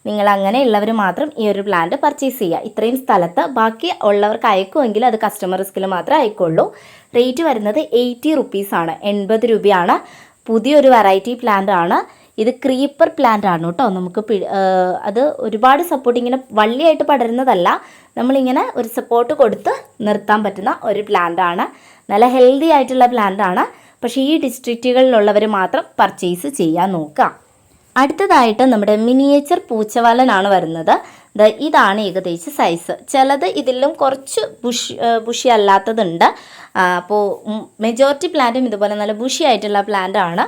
നിങ്ങൾ അങ്ങനെയുള്ളവർ മാത്രം ഈ ഒരു പ്ലാന്റ് പർച്ചേസ് ചെയ്യുക. ഇത്രയും സ്ഥലത്ത് ബാക്കി ഉള്ളവർക്ക് അയക്കുമെങ്കിൽ അത് കസ്റ്റമർ റിസ്കിൽ മാത്രമേ അയക്കുള്ളൂ. റേറ്റ് വരുന്നത് എയ്റ്റി റുപ്പീസാണ് എൺപത് രൂപയാണ്. പുതിയൊരു വെറൈറ്റി പ്ലാന്റ് ആണ്. ഇത് ക്രീപ്പർ പ്ലാന്റ് ആണ് കേട്ടോ. നമുക്ക് അത് ഒരുപാട് സപ്പോർട്ട് ഇങ്ങനെ വള്ളിയായിട്ട് പടരുന്നതല്ല. നമ്മളിങ്ങനെ ഒരു സപ്പോർട്ട് കൊടുത്ത് നിർത്താൻ പറ്റുന്ന ഒരു പ്ലാന്റ് ആണ്. നല്ല ഹെൽത്തി ആയിട്ടുള്ള പ്ലാന്റ് ആണ്. പക്ഷേ ഈ ഡിസ്ട്രിക്റ്റുകളിലുള്ളവർ മാത്രം പർച്ചേസ് ചെയ്യാൻ നോക്കുക. അടുത്തതായിട്ട് നമ്മുടെ മിനിയേച്ചർ പൂച്ചവാലനാണ് വരുന്നത്. ഇതാണ് ഏകദേശം സൈസ് ചിലത് ഇതിലും കുറച്ച് ബുഷി ബുഷി അല്ലാത്തതുണ്ട്. അപ്പോൾ മെജോറിറ്റി പ്ലാന്റും ഇതുപോലെ നല്ല ബുഷി ആയിട്ടുള്ള പ്ലാന്റാണ്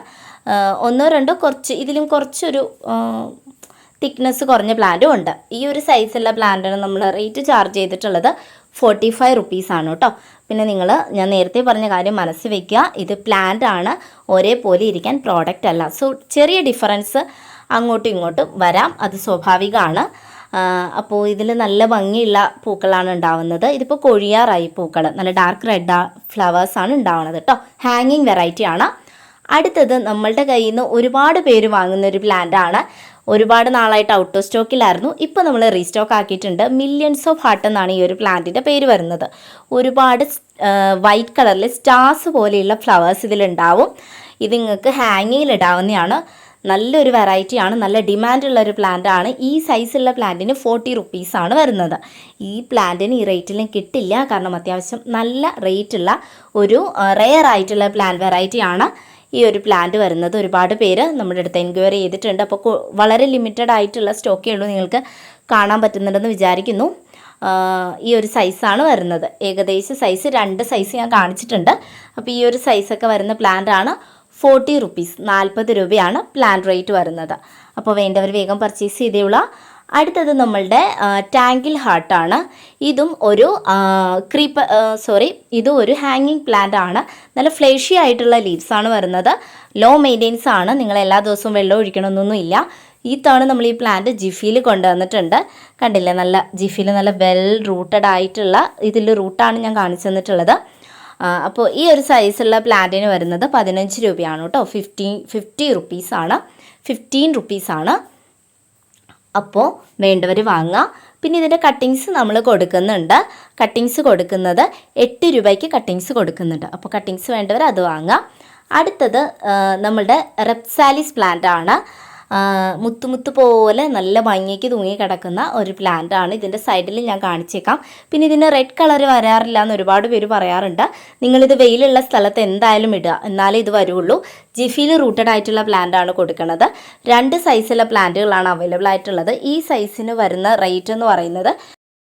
ഒന്നോ രണ്ടോ കുറച്ച് ഇതിലും കുറച്ചൊരു തിക്നെസ് കുറഞ്ഞ പ്ലാന്റും ഉണ്ട്. ഈ ഒരു സൈസുള്ള പ്ലാന്റാണ് നമ്മൾ റേറ്റ് ചാർജ് ചെയ്തിട്ടുള്ളത് ഫോർട്ടി ഫൈവ് റുപ്പീസാണ് കേട്ടോ പിന്നെ നിങ്ങൾ ഞാൻ നേരത്തെ പറഞ്ഞ കാര്യം മനസ്സിൽ വെക്കുക. ഇത് പ്ലാന്റ് ആണ്. ഒരേപോലെ ഇരിക്കാൻ പ്രോഡക്റ്റ് അല്ല. സോ ചെറിയ ഡിഫറൻസ് അങ്ങോട്ടും ഇങ്ങോട്ടും വരാം. അത് സ്വാഭാവികമാണ്. അപ്പോൾ ഇതിൽ നല്ല ഭംഗിയുള്ള പൂക്കളാണ് ഉണ്ടാവുന്നത്. ഇതിപ്പോൾ കൊഴിയാറായി പൂക്കൾ നല്ല ഡാർക്ക് റെഡ് ഫ്ലവേഴ്സാണ് ഉണ്ടാവുന്നത് കേട്ടോ ഹാങ്ങിങ് വെറൈറ്റി ആണ്. അടുത്തത് നമ്മളുടെ കയ്യിൽ നിന്ന് ഒരുപാട് പേര് വാങ്ങുന്ന ഒരു പ്ലാന്റ് ആണ്. ഒരുപാട് നാളായിട്ട് ഔട്ട് ഓഫ് സ്റ്റോക്കിലായിരുന്നു ഇപ്പോൾ നമ്മൾ റീസ്റ്റോക്ക് ആക്കിയിട്ടുണ്ട്. മില്യൺസ് ഓഫ് ഹാർട്ട് എന്നാണ് ഈ ഒരു പ്ലാന്റിന്റെ പേര് വരുന്നത്. ഒരുപാട് വൈറ്റ് കളറിൽ സ്റ്റാർസ് പോലെയുള്ള ഫ്ലവേഴ്സ് ഇതിലുണ്ടാവും. ഇത് നിങ്ങൾക്ക് ഹാങ്ങിങ്ങിൽ ഇടാവുന്നതാണ്. നല്ലൊരു വെറൈറ്റിയാണ് നല്ല ഡിമാൻഡുള്ള ഒരു പ്ലാന്റ് ആണ്. ഈ സൈസുള്ള പ്ലാന്റിന് ഫോർട്ടി റുപ്പീസാണ് വരുന്നത്. ഈ പ്ലാന്റിന് ഈ റേറ്റിലും കിട്ടില്ല. കാരണം അത്യാവശ്യം നല്ല റേറ്റുള്ള ഒരു റെയർ ആയിട്ടുള്ള പ്ലാന്റ് വെറൈറ്റി ആണ് ഈ ഒരു പ്ലാന്റ് വരുന്നത്. ഒരുപാട് പേര് നമ്മുടെ അടുത്ത് എൻക്വയറി ചെയ്തിട്ടുണ്ട്. അപ്പോൾ വളരെ ലിമിറ്റഡ് ആയിട്ടുള്ള സ്റ്റോക്കേ ഉള്ളൂ നിങ്ങൾക്ക് കാണാൻ പറ്റുന്നുണ്ടെന്ന് വിചാരിക്കുന്നു. ഈ ഒരു സൈസാണ് വരുന്നത്. ഏകദേശം സൈസ് രണ്ട് സൈസ് ഞാൻ കാണിച്ചിട്ടുണ്ട്. അപ്പോൾ ഈ ഒരു സൈസൊക്കെ വരുന്ന പ്ലാന്റ് ആണ് ഫോർട്ടി റുപ്പീസ് നാൽപ്പത് രൂപയാണ് പ്ലാൻ റേറ്റ് വരുന്നത്. അപ്പോൾ വേണ്ടവർ വേഗം പർച്ചേസ് ചെയ്തേയുള്ള. അടുത്തത് നമ്മളുടെ ടാങ്കിൽ ഹാർട്ടാണ് ഇതും ഒരു ക്രീപ്പ് സോറി ഇതും ഒരു ഹാങ്ങിങ് പ്ലാന്റ് ആണ്. നല്ല ഫ്ലേഷി ആയിട്ടുള്ള ലീവ്സ് ആണ് വരുന്നത്. ലോ മെയിന്റെനൻസ് ആണ്. നിങ്ങൾ എല്ലാ ദിവസവും വെള്ളം ഒഴിക്കണമെന്നൊന്നുമില്ല ഈ തവണ നമ്മൾ ഈ പ്ലാന്റ് ജിഫിയിൽ കൊണ്ടുവന്നിട്ടുണ്ട്. കണ്ടില്ലേ? നല്ല ജിഫിയിൽ നല്ല വെൽ റൂട്ടഡ് ആയിട്ടുള്ള ഇതിൽ റൂട്ടാണ് ഞാൻ കാണിച്ചു തന്നിട്ടുള്ളത്. അപ്പോൾ ഈ ഒരു സൈസുള്ള പ്ലാന്റിന് വരുന്നത് പതിനഞ്ച് രൂപയാണ് കേട്ടോ. ഫിഫ്റ്റീൻ ഫിഫ്റ്റി റുപ്പീസാണ് ഫിഫ്റ്റീൻ റുപ്പീസാണ് അപ്പോൾ വേണ്ടവർ വാങ്ങുക. പിന്നെ ഇതിന്റെ കട്ടിങ്സ് നമ്മൾ കൊടുക്കുന്നുണ്ട്. കട്ടിങ്സ് കൊടുക്കുന്നത് എട്ട് രൂപയ്ക്ക് കട്ടിങ്സ് കൊടുക്കുന്നുണ്ട്. അപ്പോൾ കട്ടിങ്സ് വേണ്ടവർ അത് വാങ്ങുക. അടുത്തത് നമ്മളുടെ റെപ്സാലിസ് പ്ലാന്റ് ആണ്. മുത്തുമുത്ത് പോലെ നല്ല ഭംഗിക്ക് തൂങ്ങി കിടക്കുന്ന ഒരു പ്ലാന്റ് ആണ്. ഇതിന്റെ സൈഡിൽ ഞാൻ കാണിച്ചേക്കാം. പിന്നെ ഇതിന് റെഡ് കളർ വരാറില്ല എന്ന് ഒരുപാട് പേര് പറയാറുണ്ട്. നിങ്ങളിത് വെയിലുള്ള സ്ഥലത്ത് എന്തായാലും ഇടുക. എന്നാലേ ഇത് വരുള്ളൂ. ജിഫിയിൽ റൂട്ടഡ് ആയിട്ടുള്ള പ്ലാന്റ് ആണ് കൊടുക്കുന്നത്. രണ്ട് സൈസുള്ള പ്ലാന്റുകളാണ് അവൈലബിൾ ആയിട്ടുള്ളത്. ഈ സൈസിന് വരുന്ന റേറ്റ് എന്ന് പറയുന്നത്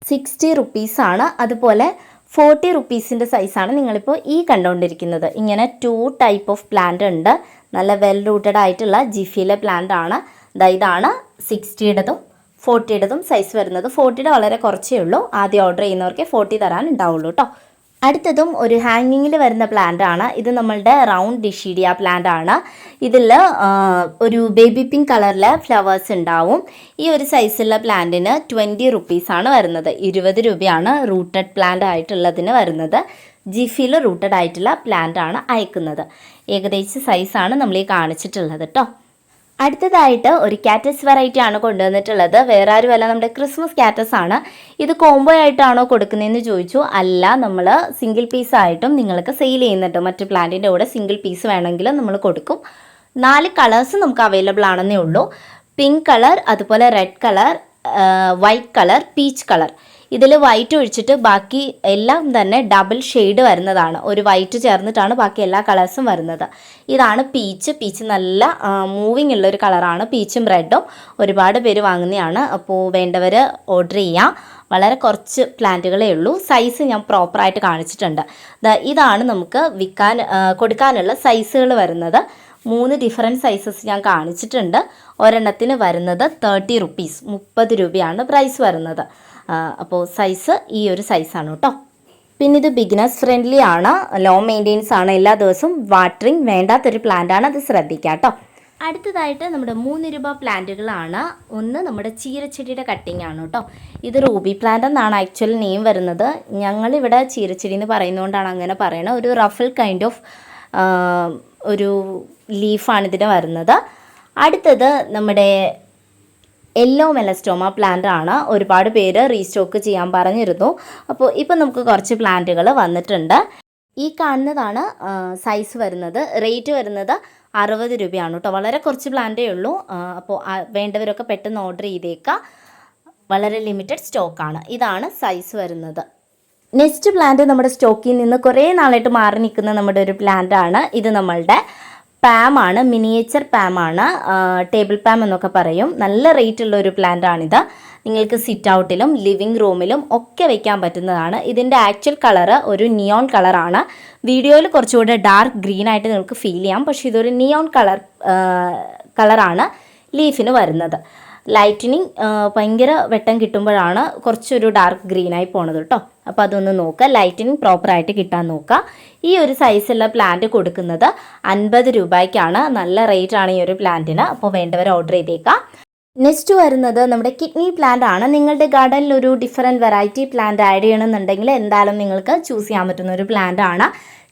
സിക്സ്റ്റി റുപ്പീസാണ് അതുപോലെ ഫോർട്ടി റുപ്പീസിന്റെ സൈസാണ് നിങ്ങളിപ്പോൾ ഈ കണ്ടുകൊണ്ടിരിക്കുന്നത്. ഇങ്ങനെ ടു ടൈപ്പ് ഓഫ് പ്ലാന്റ് ഉണ്ട്. നല്ല വെൽ റൂട്ടഡ് ആയിട്ടുള്ള ജിഫിയിലെ പ്ലാന്റ് ആണ്. ഇതാണ് സിക്സ്റ്റിയുടേതും ഫോർട്ടിയുടേതും സൈസ് വരുന്നത്. ഫോർട്ടിയുടെ വളരെ കുറച്ചേ ഉള്ളൂ. ആദ്യം ഓർഡർ ചെയ്യുന്നവർക്ക് ഫോർട്ടി തരാൻ ഉണ്ടാവുള്ളൂ കേട്ടോ അടുത്തതും ഒരു ഹാങ്ങിങ്ങിൽ വരുന്ന പ്ലാന്റ് ആണ്. ഇത് നമ്മളുടെ റൗണ്ട് ഡിഷീഡിയ പ്ലാന്റ് ആണ്. ഇതിൽ ഒരു ബേബി പിങ്ക് കളറിലെ ഫ്ലവേഴ്സ് ഉണ്ടാവും. ഈ ഒരു സൈസുള്ള പ്ലാന്റിന് ട്വന്റി റുപ്പീസാണ് വരുന്നത്. ഇരുപത് രൂപയാണ് റൂട്ടഡ് പ്ലാന്റ് ആയിട്ടുള്ളതിന് വരുന്നത്. ജിഫിയിൽ റൂട്ടഡ് ആയിട്ടുള്ള പ്ലാന്റ് ആണ് അയക്കുന്നത്. ഏകദേശം സൈസാണ് നമ്മൾ ഈ കാണിച്ചിട്ടുള്ളത് കേട്ടോ അടുത്തതായിട്ട് ഒരു കാറ്റസ് വെറൈറ്റി ആണ് കൊണ്ടുവന്നിട്ടുള്ളത്. വേറെ ആരുമല്ല നമ്മുടെ ക്രിസ്മസ് കാറ്റസ് ആണ്. ഇത് കോംബോ ആയിട്ടാണോ കൊടുക്കുന്നതെന്ന് ചോദിച്ചു. അല്ല നമ്മൾ സിംഗിൾ പീസ് ആയിട്ടും നിങ്ങൾക്ക് സെയിൽ ചെയ്യുന്നുണ്ട്. മറ്റു പ്ലാന്റിന്റെ കൂടെ സിംഗിൾ പീസ് വേണമെങ്കിൽ നമ്മൾ കൊടുക്കും. നാല് കളേഴ്സ് നമുക്ക് അവൈലബിൾ ആണെന്നേ ഉള്ളൂ. പിങ്ക് കളർ അതുപോലെ red colour white colour peach colour ഇതിൽ വൈറ്റ് ഒഴിച്ചിട്ട് ബാക്കി എല്ലാം തന്നെ ഡബിൾ ഷെയ്ഡ് വരുന്നതാണ്. ഒരു വൈറ്റ് ചേർന്നിട്ടാണ് ബാക്കി എല്ലാ കളേഴ്സും വരുന്നത്. ഇതാണ് പീച്ച് പീച്ച് നല്ല മൂവിങ് ഉള്ള ഒരു കളറാണ് പീച്ചും റെഡും ഒരുപാട് പേര് വാങ്ങുന്നതാണ് അപ്പോൾ വേണ്ടവർ ഓർഡർ ചെയ്യാം. വളരെ കുറച്ച് പ്ലാന്റുകളേ ഉള്ളൂ. സൈസ് ഞാൻ പ്രോപ്പറായിട്ട് കാണിച്ചിട്ടുണ്ട്. ഇതാണ് നമുക്ക് വിൽക്കാൻ കൊടുക്കാനുള്ള സൈസുകൾ വരുന്നത്. മൂന്ന് ഡിഫറെന്റ് സൈസസ് ഞാൻ കാണിച്ചിട്ടുണ്ട്. ഒരെണ്ണത്തിന് വരുന്നത് തേർട്ടി റുപ്പീസ് മുപ്പത് രൂപയാണ് പ്രൈസ് വരുന്നത്. അപ്പോൾ സൈസ് ഈ ഒരു സൈസാണ് കേട്ടോ പിന്നെ ഇത് ബിഗിനേഴ്സ് ഫ്രണ്ട്ലി ആണ്. ലോ മെയിന്റെയിൻസ് ആണ്. എല്ലാ ദിവസവും വാട്ടറിങ് വേണ്ടാത്തൊരു പ്ലാന്റ് ആണ്. അത് ശ്രദ്ധിക്കുക കേട്ടോ അടുത്തതായിട്ട് നമ്മുടെ മൂന്ന് രൂപ പ്ലാന്റുകളാണ്. ഒന്ന് നമ്മുടെ ചീരച്ചെടിയുടെ കട്ടിംഗ് ആണ് കേട്ടോ ഇത് റൂബി പ്ലാന്റ് എന്നാണ് ആക്ച്വലി നെയിം വരുന്നത്. ഞങ്ങളിവിടെ ചീരച്ചെടി എന്ന് പറയുന്നതുകൊണ്ടാണ് അങ്ങനെ പറയണത് ഒരു റഫൽ കൈൻഡ് ഓഫ് ഒരു ലീഫാണ് ഇതിന് വരുന്നത്. അടുത്തത് നമ്മുടെ യെല്ലോ മെലസ്റ്റോമ പ്ലാന്റ് ആണ് ഒരുപാട് പേര് റീസ്റ്റോക്ക് ചെയ്യാൻ പറഞ്ഞിരുന്നു. അപ്പോൾ ഇപ്പം നമുക്ക് കുറച്ച് പ്ലാന്റുകൾ വന്നിട്ടുണ്ട്. ഈ കാണുന്നതാണ് സൈസ് വരുന്നത്. റേറ്റ് വരുന്നത് അറുപത് രൂപയാണ് കേട്ടോ. വളരെ കുറച്ച് പ്ലാന്റേ ഉള്ളൂ. അപ്പോൾ വേണ്ടവരൊക്കെ പെട്ടെന്ന് ഓർഡർ ചെയ്തേക്കാം. വളരെ ലിമിറ്റഡ് സ്റ്റോക്കാണ് ഇതാണ് സൈസ് വരുന്നത്. നെക്സ്റ്റ് പ്ലാന്റ് നമ്മുടെ സ്റ്റോക്കിൽ നിന്ന് കുറേ നാളായിട്ട് മാറി നിൽക്കുന്ന നമ്മുടെ ഒരു പ്ലാന്റ് ആണ്. ഇത് നമ്മളുടെ പാം ആണ് മിനിയേച്ചർ പാം ആണ്. ടേബിൾ പാം എന്നൊക്കെ പറയും. നല്ല റേറ്റ് ഉള്ള ഒരു പ്ലാന്റ് ആണിത്. നിങ്ങൾക്ക് സിറ്റ് ഔട്ടിലും ലിവിംഗ് റൂമിലും ഒക്കെ വെക്കാൻ പറ്റുന്നതാണ്. ഇതിന്റെ ആക്ച്വൽ കളറ് ഒരു നിയോൺ കളറാണ് വീഡിയോയിൽ കുറച്ചുകൂടെ ഡാർക്ക് ഗ്രീൻ ആയിട്ട് നിങ്ങൾക്ക് ഫീൽ ചെയ്യാം. പക്ഷേ ഇതൊരു നിയോൺ കളർ കളറാണ് ലീഫിന് വരുന്നത്. ലൈറ്റനിങ് ഭയങ്കര വെട്ടം കിട്ടുമ്പോഴാണ് കുറച്ചൊരു ഡാർക്ക് ഗ്രീനായി പോണത് കേട്ടോ അപ്പോൾ അതൊന്ന് നോക്കുക. ലൈറ്റനിങ് പ്രോപ്പറായിട്ട് കിട്ടാൻ നോക്കുക. ഈ ഒരു സൈസുള്ള പ്ലാന്റ് കൊടുക്കുന്നത് അൻപത് രൂപയ്ക്കാണ്. നല്ല റേറ്റ് ആണ് ഈ ഒരു പ്ലാന്റിന് അപ്പോൾ വേണ്ടവർ ഓർഡർ ചെയ്തേക്കാം. നെക്സ്റ്റ് വരുന്നത് നമ്മുടെ കിഡ്നി പ്ലാന്റ് ആണ്. നിങ്ങളുടെ ഗാർഡനിൽ ഒരു ഡിഫറെന്റ് വെറൈറ്റി പ്ലാന്റ് ആഡ് ചെയ്യണമെന്നുണ്ടെങ്കിൽ എന്തായാലും നിങ്ങൾക്ക് ചൂസ് ചെയ്യാൻ പറ്റുന്ന ഒരു പ്ലാന്റ് ആണ്.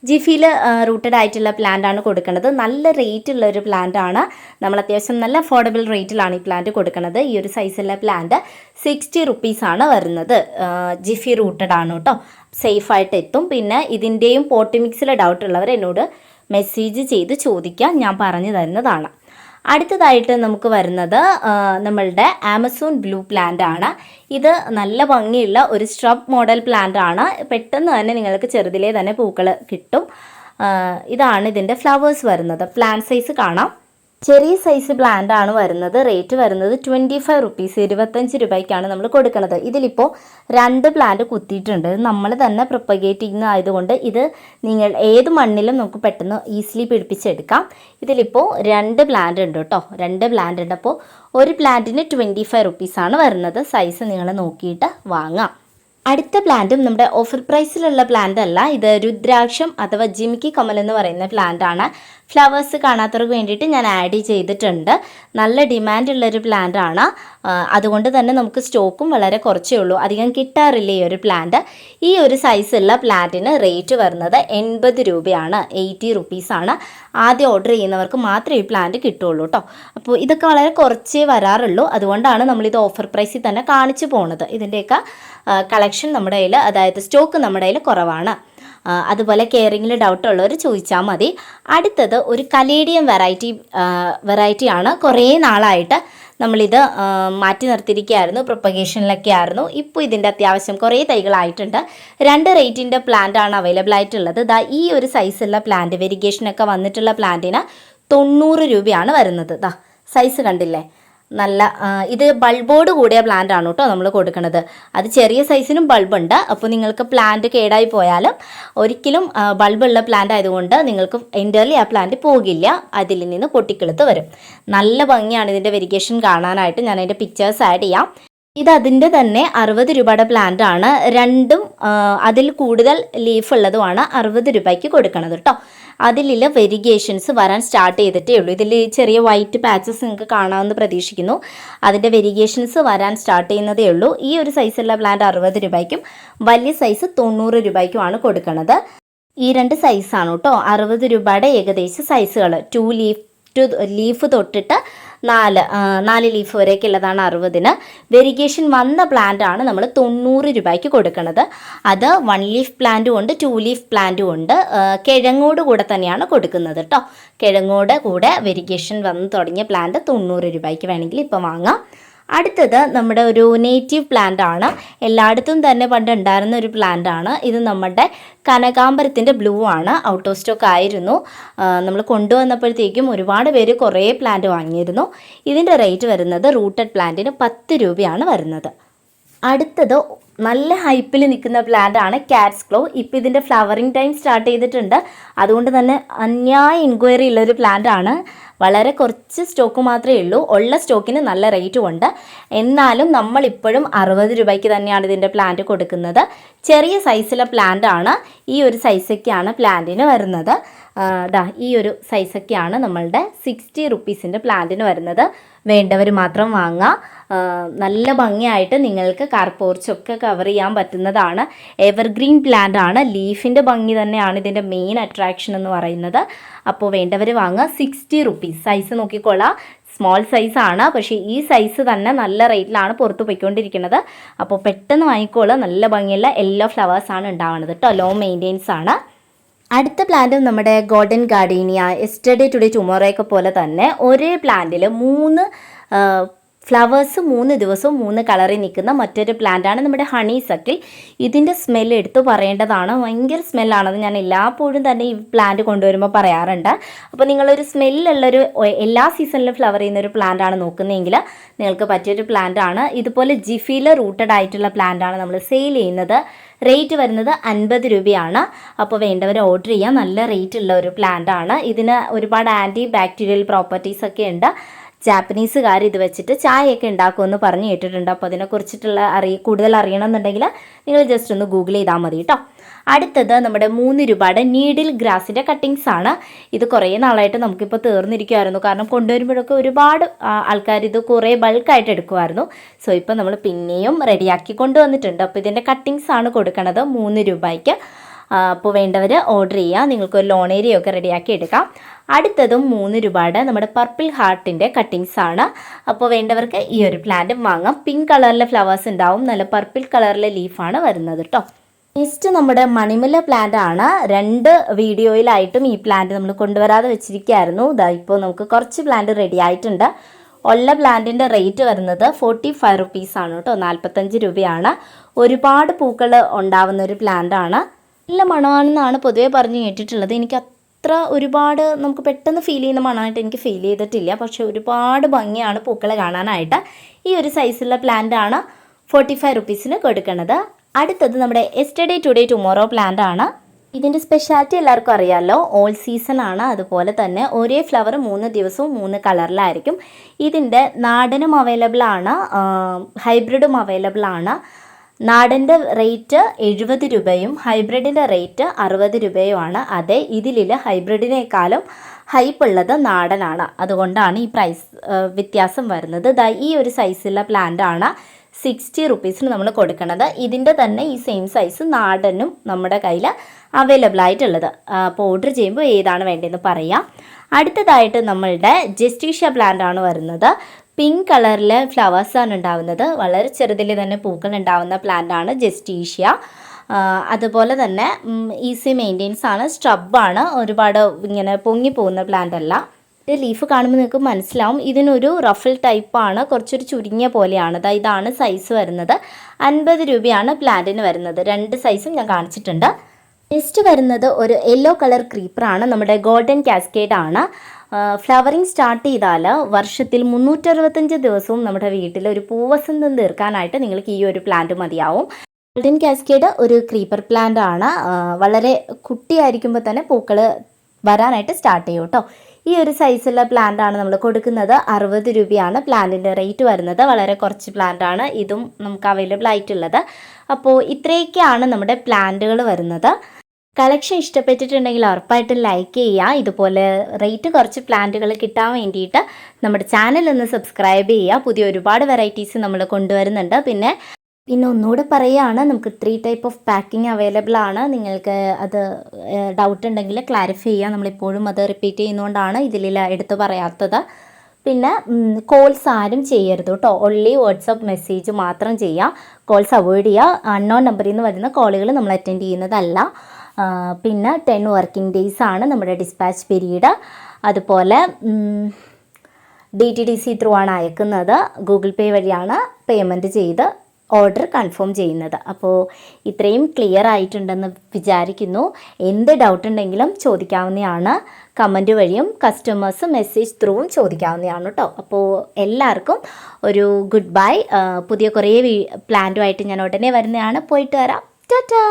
ജിഫിയിൽ റൂട്ടഡ് ആയിട്ടുള്ള പ്ലാന്റ് ആണ് കൊടുക്കുന്നത്. നല്ല റേറ്റ് ഉള്ള ഒരു പ്ലാന്റ് ആണ്. നമ്മൾ അത്യാവശ്യം നല്ല അഫോർഡബിൾ റേറ്റിലാണ് ഈ പ്ലാന്റ് കൊടുക്കുന്നത്. ഈ ഒരു സൈസുള്ള പ്ലാന്റ് സിക്സ്റ്റി റുപ്പീസാണ് വരുന്നത്. ജിഫി റൂട്ടഡ് ആണ് കേട്ടോ സേഫായിട്ട് എത്തും. പിന്നെ ഇതിന്റെയും പോട്ടി മിക്സിലെ ഡൗട്ട് ഉള്ളവർ എന്നോട് മെസ്സേജ് ചെയ്ത് ചോദിക്കാം. ഞാൻ പറഞ്ഞു തരുന്നതാണ്. അടുത്തതായിട്ട് നമുക്ക് വരുന്നത് നമ്മളുടെ ആമസോൺ ബ്ലൂ പ്ലാന്റ് ആണ്. ഇത് നല്ല ഭംഗിയുള്ള ഒരു സ്ട്രബ് മോഡൽ പ്ലാന്റ് ആണ്. പെട്ടെന്ന് തന്നെ നിങ്ങൾക്ക് ചെറുതിലേ തന്നെ പൂക്കൾ കിട്ടും. ഇതാണ് ഇതിന്റെ ഫ്ലവേഴ്സ് വരുന്നത്. പ്ലാന്റ് സൈസ് കാണാം. ചെറിയ സൈസ് പ്ലാന്റ് ആണ് വരുന്നത്. റേറ്റ് വരുന്നത് ട്വന്റി ഫൈവ് റുപ്പീസ് ഇരുപത്തഞ്ച് രൂപയ്ക്കാണ് നമ്മൾ കൊടുക്കുന്നത്. ഇതിലിപ്പോൾ രണ്ട് പ്ലാന്റ് കുത്തിയിട്ടുണ്ട്. നമ്മൾ തന്നെ പ്രൊപ്പഗേറ്റ് ആയതുകൊണ്ട് ഇത് നിങ്ങൾ ഏത് മണ്ണിലും നമുക്ക് പെട്ടെന്ന് ഈസിലി പിടിപ്പിച്ചെടുക്കാം. ഇതിലിപ്പോൾ രണ്ട് പ്ലാന്റ് ഉണ്ട് കേട്ടോ. രണ്ട് പ്ലാന്റ് ഉണ്ട്. അപ്പോൾ ഒരു പ്ലാന്റിന് ട്വന്റി ഫൈവ് റുപ്പീസാണ് വരുന്നത്. സൈസ് നിങ്ങൾ നോക്കിയിട്ട് വാങ്ങാം. അടുത്ത പ്ലാന്റും നമ്മുടെ ഓഫർ പ്രൈസിലുള്ള പ്ലാന്റ് അല്ല. ഇത് രുദ്രാക്ഷം അഥവാ ജിമിക്കി കമൽ എന്ന് പറയുന്ന പ്ലാന്റ് ആണ്. ഫ്ലവേഴ്സ് കാണാത്തവർക്ക് വേണ്ടിയിട്ട് ഞാൻ ആഡ് ചെയ്തിട്ടുണ്ട്. നല്ല ഡിമാൻഡുള്ളൊരു ആണ്. അതുകൊണ്ട് തന്നെ നമുക്ക് സ്റ്റോക്കും വളരെ കുറച്ചേ ഉള്ളൂ. അധികം കിട്ടാറില്ല ഈ ഒരു പ്ലാന്റ് ഈ ഒരു സൈസുള്ള പ്ലാന്റിന് റേറ്റ് വരുന്നത് എൺപത് രൂപയാണ്. എയ്റ്റി റുപ്പീസാണ് ആദ്യം ഓർഡർ ചെയ്യുന്നവർക്ക് മാത്രമേ ഈ പ്ലാന്റ് കിട്ടുള്ളൂ കേട്ടോ അപ്പോൾ ഇതൊക്കെ വളരെ കുറച്ചേ വരാറുള്ളൂ. അതുകൊണ്ടാണ് നമ്മളിത് ഓഫർ പ്രൈസിൽ തന്നെ കാണിച്ചു പോണത്. ഇതിന്റെയൊക്കെ കളക്ഷൻ നമ്മുടെ കയ്യിൽ അതായത് സ്റ്റോക്ക് നമ്മുടെ കയ്യിൽ കുറവാണ്. അതുപോലെ കെയറിങ്ങിൽ ഡൗട്ട് ഉള്ളവർ ചോദിച്ചാൽ മതി. അടുത്തത് ഒരു കലേഡിയം വെറൈറ്റി വെറൈറ്റിയാണ് കുറേ നാളായിട്ട് നമ്മളിത് മാറ്റി നിർത്തിയിരിക്കുകയായിരുന്നു. പ്രൊപ്പഗേഷനിലൊക്കെ ആയിരുന്നു ഇപ്പോൾ ഇതിന്റെ അത്യാവശ്യം കുറേ തൈകളായിട്ടുണ്ട്. രണ്ട് റേറ്റിന്റെ പ്ലാന്റ് ആണ് അവൈലബിൾ ആയിട്ടുള്ളത്. ദാ ഈ ഒരു സൈസുള്ള പ്ലാന്റ് വെരിഗേഷനൊക്കെ വന്നിട്ടുള്ള പ്ലാന്റിന് തൊണ്ണൂറ് രൂപയാണ് വരുന്നത്. ദാ സൈസ് കണ്ടില്ലേ? നല്ല ഇത് ബൾബോട് കൂടിയ പ്ലാന്റ് ആണ് കേട്ടോ നമ്മൾ കൊടുക്കുന്നത് അത് ചെറിയ സൈസിനും ബൾബുണ്ട് അപ്പോൾ നിങ്ങൾക്ക് പ്ലാന്റ് കേടായി പോയാലും ഒരിക്കലും ബൾബുള്ള പ്ലാന്റ് ആയതുകൊണ്ട് നിങ്ങൾക്ക് എന്റർലി ആ പ്ലാന്റ് പോകില്ല. അതിൽ നിന്ന് പൊട്ടിക്കെടുത്ത് വരും. നല്ല ഭംഗിയാണ് ഇതിന്റെ വെരിഗേഷൻ കാണാനായിട്ട് ഞാൻ അതിന്റെ പിക്ചേഴ്സ് ആഡ് ചെയ്യാം. ഇത് അതിന്റെ തന്നെ അറുപത് രൂപയുടെ പ്ലാന്റ് ആണ്. രണ്ടും അതിൽ കൂടുതൽ ലീഫ് ഉള്ളതുമാണ് അറുപത് രൂപയ്ക്ക് കൊടുക്കണത് കേട്ടോ. അതിലുള്ള വെരിഗേഷൻസ് വരാൻ സ്റ്റാർട്ട് ചെയ്തിട്ടേ ഉള്ളൂ. ഇതിൽ ചെറിയ വൈറ്റ് പാച്ചസ് നിങ്ങൾക്ക് കാണാമെന്ന് പ്രതീക്ഷിക്കുന്നു. അതിന്റെ വെരിഗേഷൻസ് വരാൻ സ്റ്റാർട്ട് ചെയ്യുന്നതേ ഉള്ളൂ. ഈ ഒരു സൈസുള്ള പ്ലാന്റ് അറുപത് രൂപയ്ക്കും വലിയ സൈസ് തൊണ്ണൂറ് രൂപയ്ക്കുമാണ് കൊടുക്കുന്നത് ഈ രണ്ട് സൈസാണ് കേട്ടോ അറുപത് രൂപയുടെ ഏകദേശം സൈസുകൾ ടു ലീഫ് ടു ലീഫ് തൊട്ടിട്ട് നാല് നാല് ലീഫ് വരെയൊക്കെ ഉള്ളതാണ് അറുപതിന്. വെരിഗേഷൻ വന്ന പ്ലാന്റ് ആണ് നമ്മൾ തൊണ്ണൂറ് രൂപയ്ക്ക് കൊടുക്കുന്നത് അത് വൺ ലീഫ് പ്ലാന്റും ഉണ്ട് ടു ലീഫ് പ്ലാന്റും ഉണ്ട്. കിഴങ്ങോട് കൂടെ തന്നെയാണ് കൊടുക്കുന്നത് കേട്ടോ കിഴങ്ങോട് കൂടെ വെരിഗേഷൻ വന്ന് തുടങ്ങിയ പ്ലാന്റ് തൊണ്ണൂറ് രൂപയ്ക്ക് വേണമെങ്കിൽ ഇപ്പോൾ വാങ്ങാം. അടുത്തത് നമ്മുടെ ഒരു നേറ്റീവ് പ്ലാന്റ് ആണ്. എല്ലായിടത്തും തന്നെ പണ്ട് ഉണ്ടായിരുന്ന ഒരു പ്ലാന്റ് ആണ്. ഇത് നമ്മുടെ കനകാംബരത്തിന്റെ ബ്ലൂ ആണ്. ഔട്ട് ഓഫ് സ്റ്റോക്ക് ആയിരുന്നു നമ്മൾ കൊണ്ടുവന്നപ്പോഴത്തേക്കും ഒരുപാട് പേര് കുറേ പ്ലാന്റ് വാങ്ങിയിരുന്നു. ഇതിന്റെ റേറ്റ് വരുന്നത് റൂട്ടഡ് പ്ലാന്റിന് പത്ത് രൂപയാണ് വരുന്നത്. അടുത്തത് നല്ല ഹൈപ്പിൽ നിൽക്കുന്ന പ്ലാന്റ് ആണ് കാറ്റ്സ് ക്ലോ ഇപ്പം ഇതിന്റെ ഫ്ലവറിങ് ടൈം സ്റ്റാർട്ട് ചെയ്തിട്ടുണ്ട്. അതുകൊണ്ട് തന്നെ അന്യായ ഇൻക്വയറി ഉള്ളൊരു പ്ലാന്റ് ആണ്. വളരെ കുറച്ച് സ്റ്റോക്ക് മാത്രമേ ഉള്ളൂ. ഉള്ള സ്റ്റോക്കിന് നല്ല റേറ്റും ഉണ്ട്. എന്നാലും നമ്മളിപ്പോഴും അറുപത് രൂപയ്ക്ക് തന്നെയാണ് ഇതിന്റെ പ്ലാന്റ് കൊടുക്കുന്നത്. ചെറിയ സൈസിലെ പ്ലാന്റ് ആണ്. ഈ ഒരു സൈസൊക്കെയാണ് പ്ലാന്റിന് വരുന്നത്. ദാ ഈ ഒരു സൈസൊക്കെയാണ് നമ്മളുടെ സിക്സ്റ്റി റുപ്പീസിന്റെ പ്ലാന്റിന് വരുന്നത്. വേണ്ടവർ മാത്രം വാങ്ങാം. നല്ല ഭംഗിയായിട്ട് നിങ്ങൾക്ക് കാർ പോർച്ചൊക്കെ കവർ ചെയ്യാൻ പറ്റുന്നതാണ്. എവർഗ്രീൻ പ്ലാന്റ് ആണ്. ലീഫിന്റെ ഭംഗി തന്നെയാണ് ഇതിന്റെ മെയിൻ അട്രാക്ഷൻ എന്ന് പറയുന്നത്. അപ്പോൾ വേണ്ടവർ വാങ്ങുക സിക്സ്റ്റി റുപ്പീസ് സൈസ് നോക്കിക്കൊള്ളാം സ്മോൾ സൈസാണ് പക്ഷേ ഈ സൈസ് തന്നെ നല്ല റേറ്റിലാണ് പുറത്ത് പോയിക്കൊണ്ടിരിക്കുന്നത്. അപ്പോൾ പെട്ടെന്ന് വാങ്ങിക്കോളുക നല്ല ഭംഗിയുള്ള യെല്ലോ ഫ്ലവേഴ്സാണ് ഉണ്ടാവുന്നത് കേട്ടോ ലോ മെയിന്റെയിൻസ് ആണ്. അടുത്ത പ്ലാന്റും നമ്മുടെ golden gardenia yesterday today tomorrow ഒക്കെ പോലെ തന്നെ ഒരേ പ്ലാന്റിൽ മൂന്ന് ഫ്ലവേഴ്സ് മൂന്ന് ദിവസവും മൂന്ന് കളറിൽ നിൽക്കുന്ന മറ്റൊരു പ്ലാന്റാണ് നമ്മുടെ ഹണി സക്കിൾ ഇതിന്റെ സ്മെല്ല് എടുത്തു പറയേണ്ടതാണ്. ഭയങ്കര സ്മെല്ലാണത് ഞാൻ എല്ലാപ്പോഴും തന്നെ ഈ പ്ലാന്റ് കൊണ്ടുവരുമ്പോൾ പറയാറുണ്ട്. അപ്പോൾ നിങ്ങളൊരു സ്മെല്ലുള്ളൊരു എല്ലാ സീസണിലും ഫ്ലവർ ചെയ്യുന്ന ഒരു പ്ലാന്റാണ് നോക്കുന്നതെങ്കിൽ നിങ്ങൾക്ക് പറ്റിയൊരു പ്ലാന്റാണ് ഇതുപോലെ ജിഫിയിൽ റൂട്ടഡ് ആയിട്ടുള്ള പ്ലാന്റാണ് നമ്മൾ സെയിൽ ചെയ്യുന്നത്. റേറ്റ് വരുന്നത് അൻപത് രൂപയാണ്. അപ്പോൾ വേണ്ടവർ ഓർഡർ ചെയ്യാൻ നല്ല റേറ്റ് ഉള്ള ഒരു പ്ലാന്റ് ആണ്. ഇതിന് ഒരുപാട് ആന്റി ബാക്ടീരിയൽ പ്രോപ്പർട്ടീസ് ഒക്കെ ഉണ്ട്. ജാപ്പനീസുകാർ ഇത് വെച്ചിട്ട് ചായയൊക്കെ ഉണ്ടാക്കുമെന്ന് പറഞ്ഞു കേട്ടിട്ടുണ്ട്. അപ്പോൾ അതിനെക്കുറിച്ചിട്ടുള്ള അറിയ കൂടുതൽ അറിയണമെന്നുണ്ടെങ്കിൽ നിങ്ങൾ ജസ്റ്റ് ഒന്ന് ഗൂഗിൾ ചെയ്താൽ മതി കേട്ടോ. അടുത്തത് നമ്മുടെ മൂന്ന് രൂപയുടെ നീഡിൽ ഗ്രാസിന്റെ കട്ടിങ്സ് ആണ്. ഇത് കുറേ നാളായിട്ട് നമുക്കിപ്പോൾ തീർന്നിരിക്കുമായിരുന്നു കാരണം കൊണ്ടുവരുമ്പോഴൊക്കെ ഒരുപാട് ആൾക്കാർ ഇത് കുറേ ബൾക്കായിട്ട് എടുക്കുമായിരുന്നു സോ ഇപ്പോൾ നമ്മൾ പിന്നെയും റെഡിയാക്കി കൊണ്ടുവന്നിട്ടുണ്ട്. അപ്പോൾ ഇതിന്റെ കട്ടിങ്സ് ആണ് കൊടുക്കണത് മൂന്ന് രൂപയ്ക്ക്. അപ്പോൾ വേണ്ടവർ ഓർഡർ ചെയ്യുക നിങ്ങൾക്ക് ഒരു ലോൺ ഏരിയ ഒക്കെ റെഡിയാക്കി എടുക്കാം. അടുത്തതും മൂന്ന് രൂപയുടെ നമ്മുടെ പർപ്പിൾ ഹാർട്ടിന്റെ കട്ടിങ്സ് ആണ്. അപ്പോൾ വേണ്ടവർക്ക് ഈ ഒരു പ്ലാന്റ് വാങ്ങാം. പിങ്ക് കളറിലെ ഫ്ലവേഴ്സ് ഉണ്ടാവും. നല്ല പർപ്പിൾ കളറിലെ ലീഫാണ് വരുന്നത് കേട്ടോ നെക്സ്റ്റ് നമ്മുടെ മണിമുല്ല പ്ലാന്റ് ആണ്. രണ്ട് വീഡിയോയിലായിട്ടും ഈ പ്ലാന്റ് നമ്മൾ കൊണ്ടുവരാതെ വെച്ചിരിക്കുകയായിരുന്നു ഇതാ ഇപ്പോൾ നമുക്ക് കുറച്ച് പ്ലാന്റ് റെഡി ആയിട്ടുണ്ട്. ഒല്ല പ്ലാന്റിന്റെ റേറ്റ് വരുന്നത് ഫോർട്ടി ഫൈവ് റുപ്പീസ് ആണ് കേട്ടോ. നാൽപ്പത്തഞ്ച് രൂപയാണ്. ഒരുപാട് പൂക്കൾ ഉണ്ടാവുന്ന ഒരു പ്ലാന്റ് ആണ്. നല്ല മണമാണെന്നാണ് പൊതുവേ പറഞ്ഞ് കേട്ടിട്ടുള്ളത്. എനിക്ക് അത്ര ഒരുപാട് നമുക്ക് പെട്ടെന്ന് ഫീൽ ചെയ്യുന്ന മണമായിട്ട് എനിക്ക് ഫീൽ ചെയ്തിട്ടില്ല. പക്ഷേ ഒരുപാട് ഭംഗിയാണ് പൂക്കളെ കാണാനായിട്ട്. ഈ ഒരു സൈസുള്ള പ്ലാന്റ് ആണ് ഫോർട്ടി ഫൈവ് റുപ്പീസിന് കൊടുക്കുന്നത് അടുത്തത് നമ്മുടെ എസ്റ്റർഡേ ടുഡേ ടുമോറോ പ്ലാന്റ് ആണ്. ഇതിന്റെ സ്പെഷ്യാലിറ്റി എല്ലാവർക്കും അറിയാമല്ലോ ഓൾ സീസൺ ആണ്. അതുപോലെ തന്നെ ഒരേ ഫ്ലവർ മൂന്ന് ദിവസവും മൂന്ന് കളറിലായിരിക്കും ഇതിന്റെ നാടനും അവൈലബിൾ ആണ്. ഹൈബ്രിഡും അവൈലബിൾ ആണ്. നാടന്റെ റേറ്റ് എഴുപത് രൂപയും ഹൈബ്രിഡിന്റെ റേറ്റ് അറുപത് രൂപയുമാണ്. അതെ ഇതിലിൽ ഹൈബ്രിഡിനേക്കാളും ഹൈപ്പ് ഉള്ളത് നാടനാണ്. അതുകൊണ്ടാണ് ഈ പ്രൈസ് വ്യത്യാസം വരുന്നത്. ഈ ഒരു സൈസുള്ള പ്ലാന്റ് ആണ്. സിക്സ്റ്റി റുപ്പീസിന് നമ്മൾ കൊടുക്കുന്നത് ഇതിന്റെ തന്നെ ഈ സെയിം സൈസ് നാടനും നമ്മുടെ കയ്യിൽ അവൈലബിൾ ആയിട്ടുള്ളത്. അപ്പോൾ ഓർഡർ ചെയ്യുമ്പോൾ ഏതാണ് വേണ്ടതെന്ന് പറയാം. അടുത്തതായിട്ട് നമ്മളുടെ ജസ്റ്റീഷ്യ പ്ലാന്റ് ആണ് വരുന്നത്. പിങ്ക് കളറിലെ ഫ്ലവേഴ്സാണ് ഉണ്ടാവുന്നത്. വളരെ ചെറുതിൽ തന്നെ പൂക്കൾ ഉണ്ടാവുന്ന പ്ലാന്റ് ആണ് ജസ്റ്റീഷ്യ അതുപോലെ തന്നെ ഈസി മെയിന്റെയിൻസ് ആണ്. സ്ട്രബാണ് ഒരുപാട് ഇങ്ങനെ പൊങ്ങി പോകുന്ന പ്ലാന്റ് അല്ല. ലീഫ് കാണുമ്പോൾ നിങ്ങൾക്ക് മനസ്സിലാവും. ഇതിനൊരു റഫിൾ ടൈപ്പാണ് കുറച്ചൊരു ചുരുങ്ങിയ പോലെയാണ്. അതായത് ഇതാണ് സൈസ് വരുന്നത്. അൻപത് രൂപയാണ് പ്ലാന്റിന് വരുന്നത്. രണ്ട് സൈസും ഞാൻ കാണിച്ചിട്ടുണ്ട്. നെക്സ്റ്റ് വരുന്നത് ഒരു യെല്ലോ കളർ ക്രീപ്പറാണ് നമ്മുടെ ഗോൾഡൻ കാസ്കേഡ് ആണ്. ഫ്ലവറിങ് സ്റ്റാർട്ട് ചെയ്താൽ വർഷത്തിൽ മുന്നൂറ്ററുപത്തഞ്ച് ദിവസവും നമ്മുടെ വീട്ടിൽ ഒരു പൂവസന്തം തീർക്കാനായിട്ട് നിങ്ങൾക്ക് ഈ ഒരു പ്ലാന്റ് മതിയാവും. ഗോൾഡൻ കാസ്കേഡ് ഒരു ക്രീപ്പർ പ്ലാന്റ് ആണ്. വളരെ കുട്ടിയായിരിക്കുമ്പോൾ തന്നെ പൂക്കൾ വരാനായിട്ട് സ്റ്റാർട്ട് ചെയ്യും കേട്ടോ ഈ ഒരു സൈസുള്ള പ്ലാന്റ് ആണ് നമ്മൾ കൊടുക്കുന്നത്. അറുപത് രൂപയാണ് പ്ലാന്റിന്റെ റേറ്റ് വരുന്നത്. വളരെ കുറച്ച് പ്ലാന്റ് ആണ് ഇതും നമുക്ക് അവൈലബിൾ ആയിട്ടുള്ളത്. അപ്പോൾ ഇത്രയൊക്കെയാണ് നമ്മുടെ പ്ലാന്റുകൾ വരുന്നത്. കളക്ഷൻ ഇഷ്ടപ്പെട്ടിട്ടുണ്ടെങ്കിൽ ഉറപ്പായിട്ടും ലൈക്ക് ചെയ്യുക. ഇതുപോലെ റേറ്റ് കുറച്ച് പ്ലാന്റുകൾ കിട്ടാൻ വേണ്ടിയിട്ട് നമ്മുടെ ചാനൽ ഒന്ന് സബ്സ്ക്രൈബ് ചെയ്യുക. പുതിയ ഒരുപാട് വെറൈറ്റീസ് നമ്മൾ കൊണ്ടുവരുന്നുണ്ട്. പിന്നെ പിന്നെ ഒന്നുകൂടെ പറയുകയാണ് നമുക്ക് three type of packing available ആണ്. നിങ്ങൾക്ക് അത് ഡൗട്ട് ഉണ്ടെങ്കിൽ ക്ലാരിഫൈ ചെയ്യുക നമ്മളിപ്പോഴും അത് റിപ്പീറ്റ് ചെയ്യുന്നതുകൊണ്ടാണ് ഇതിൽ എടുത്തു പറയാത്തത്. പിന്നെ കോൾസ് ആരും ചെയ്യരുത് കേട്ടോ ഒൺലി വാട്സപ്പ് മെസ്സേജ് മാത്രം ചെയ്യുക കോൾസ് അവോയ്ഡ് ചെയ്യുക അൺനോൺ നമ്പറിൽ നിന്ന് വരുന്ന കോളുകൾ നമ്മൾ അറ്റൻഡ് ചെയ്യുന്നതല്ല. പിന്നെ ടെൻ വർക്കിംഗ് ഡേയ്സ് ആണ് നമ്മുടെ ഡിസ്പാച്ച് പീരീഡ് അതുപോലെ D T D C through ആണ് അയക്കുന്നത്. ഗൂഗിൾ പേ വഴിയാണ് പേയ്മെന്റ് ചെയ്ത്. ഓർഡർ കൺഫേം ചെയ്യുന്നത്. അപ്പോൾ ഇത്രയും ക്ലിയർ ആയിട്ടുണ്ടെന്ന് വിചാരിക്കുന്നു. എന്ത് ഡൗട്ട് ഉണ്ടെങ്കിലും ചോദിക്കാവുന്നതാണ്. കമന്റ് വഴിയും കസ്റ്റമേഴ്സ് മെസ്സേജ് ത്രൂവും ചോദിക്കാവുന്നതാണ് കേട്ടോ അപ്പോൾ എല്ലാവർക്കും ഒരു ഗുഡ് ബൈ പുതിയ കുറേ പ്ലാന്റുമായിട്ട് ഞാൻ ഉടനെ വരുന്നതാണ്. പോയിട്ട് വരാം. ടാറ്റാ!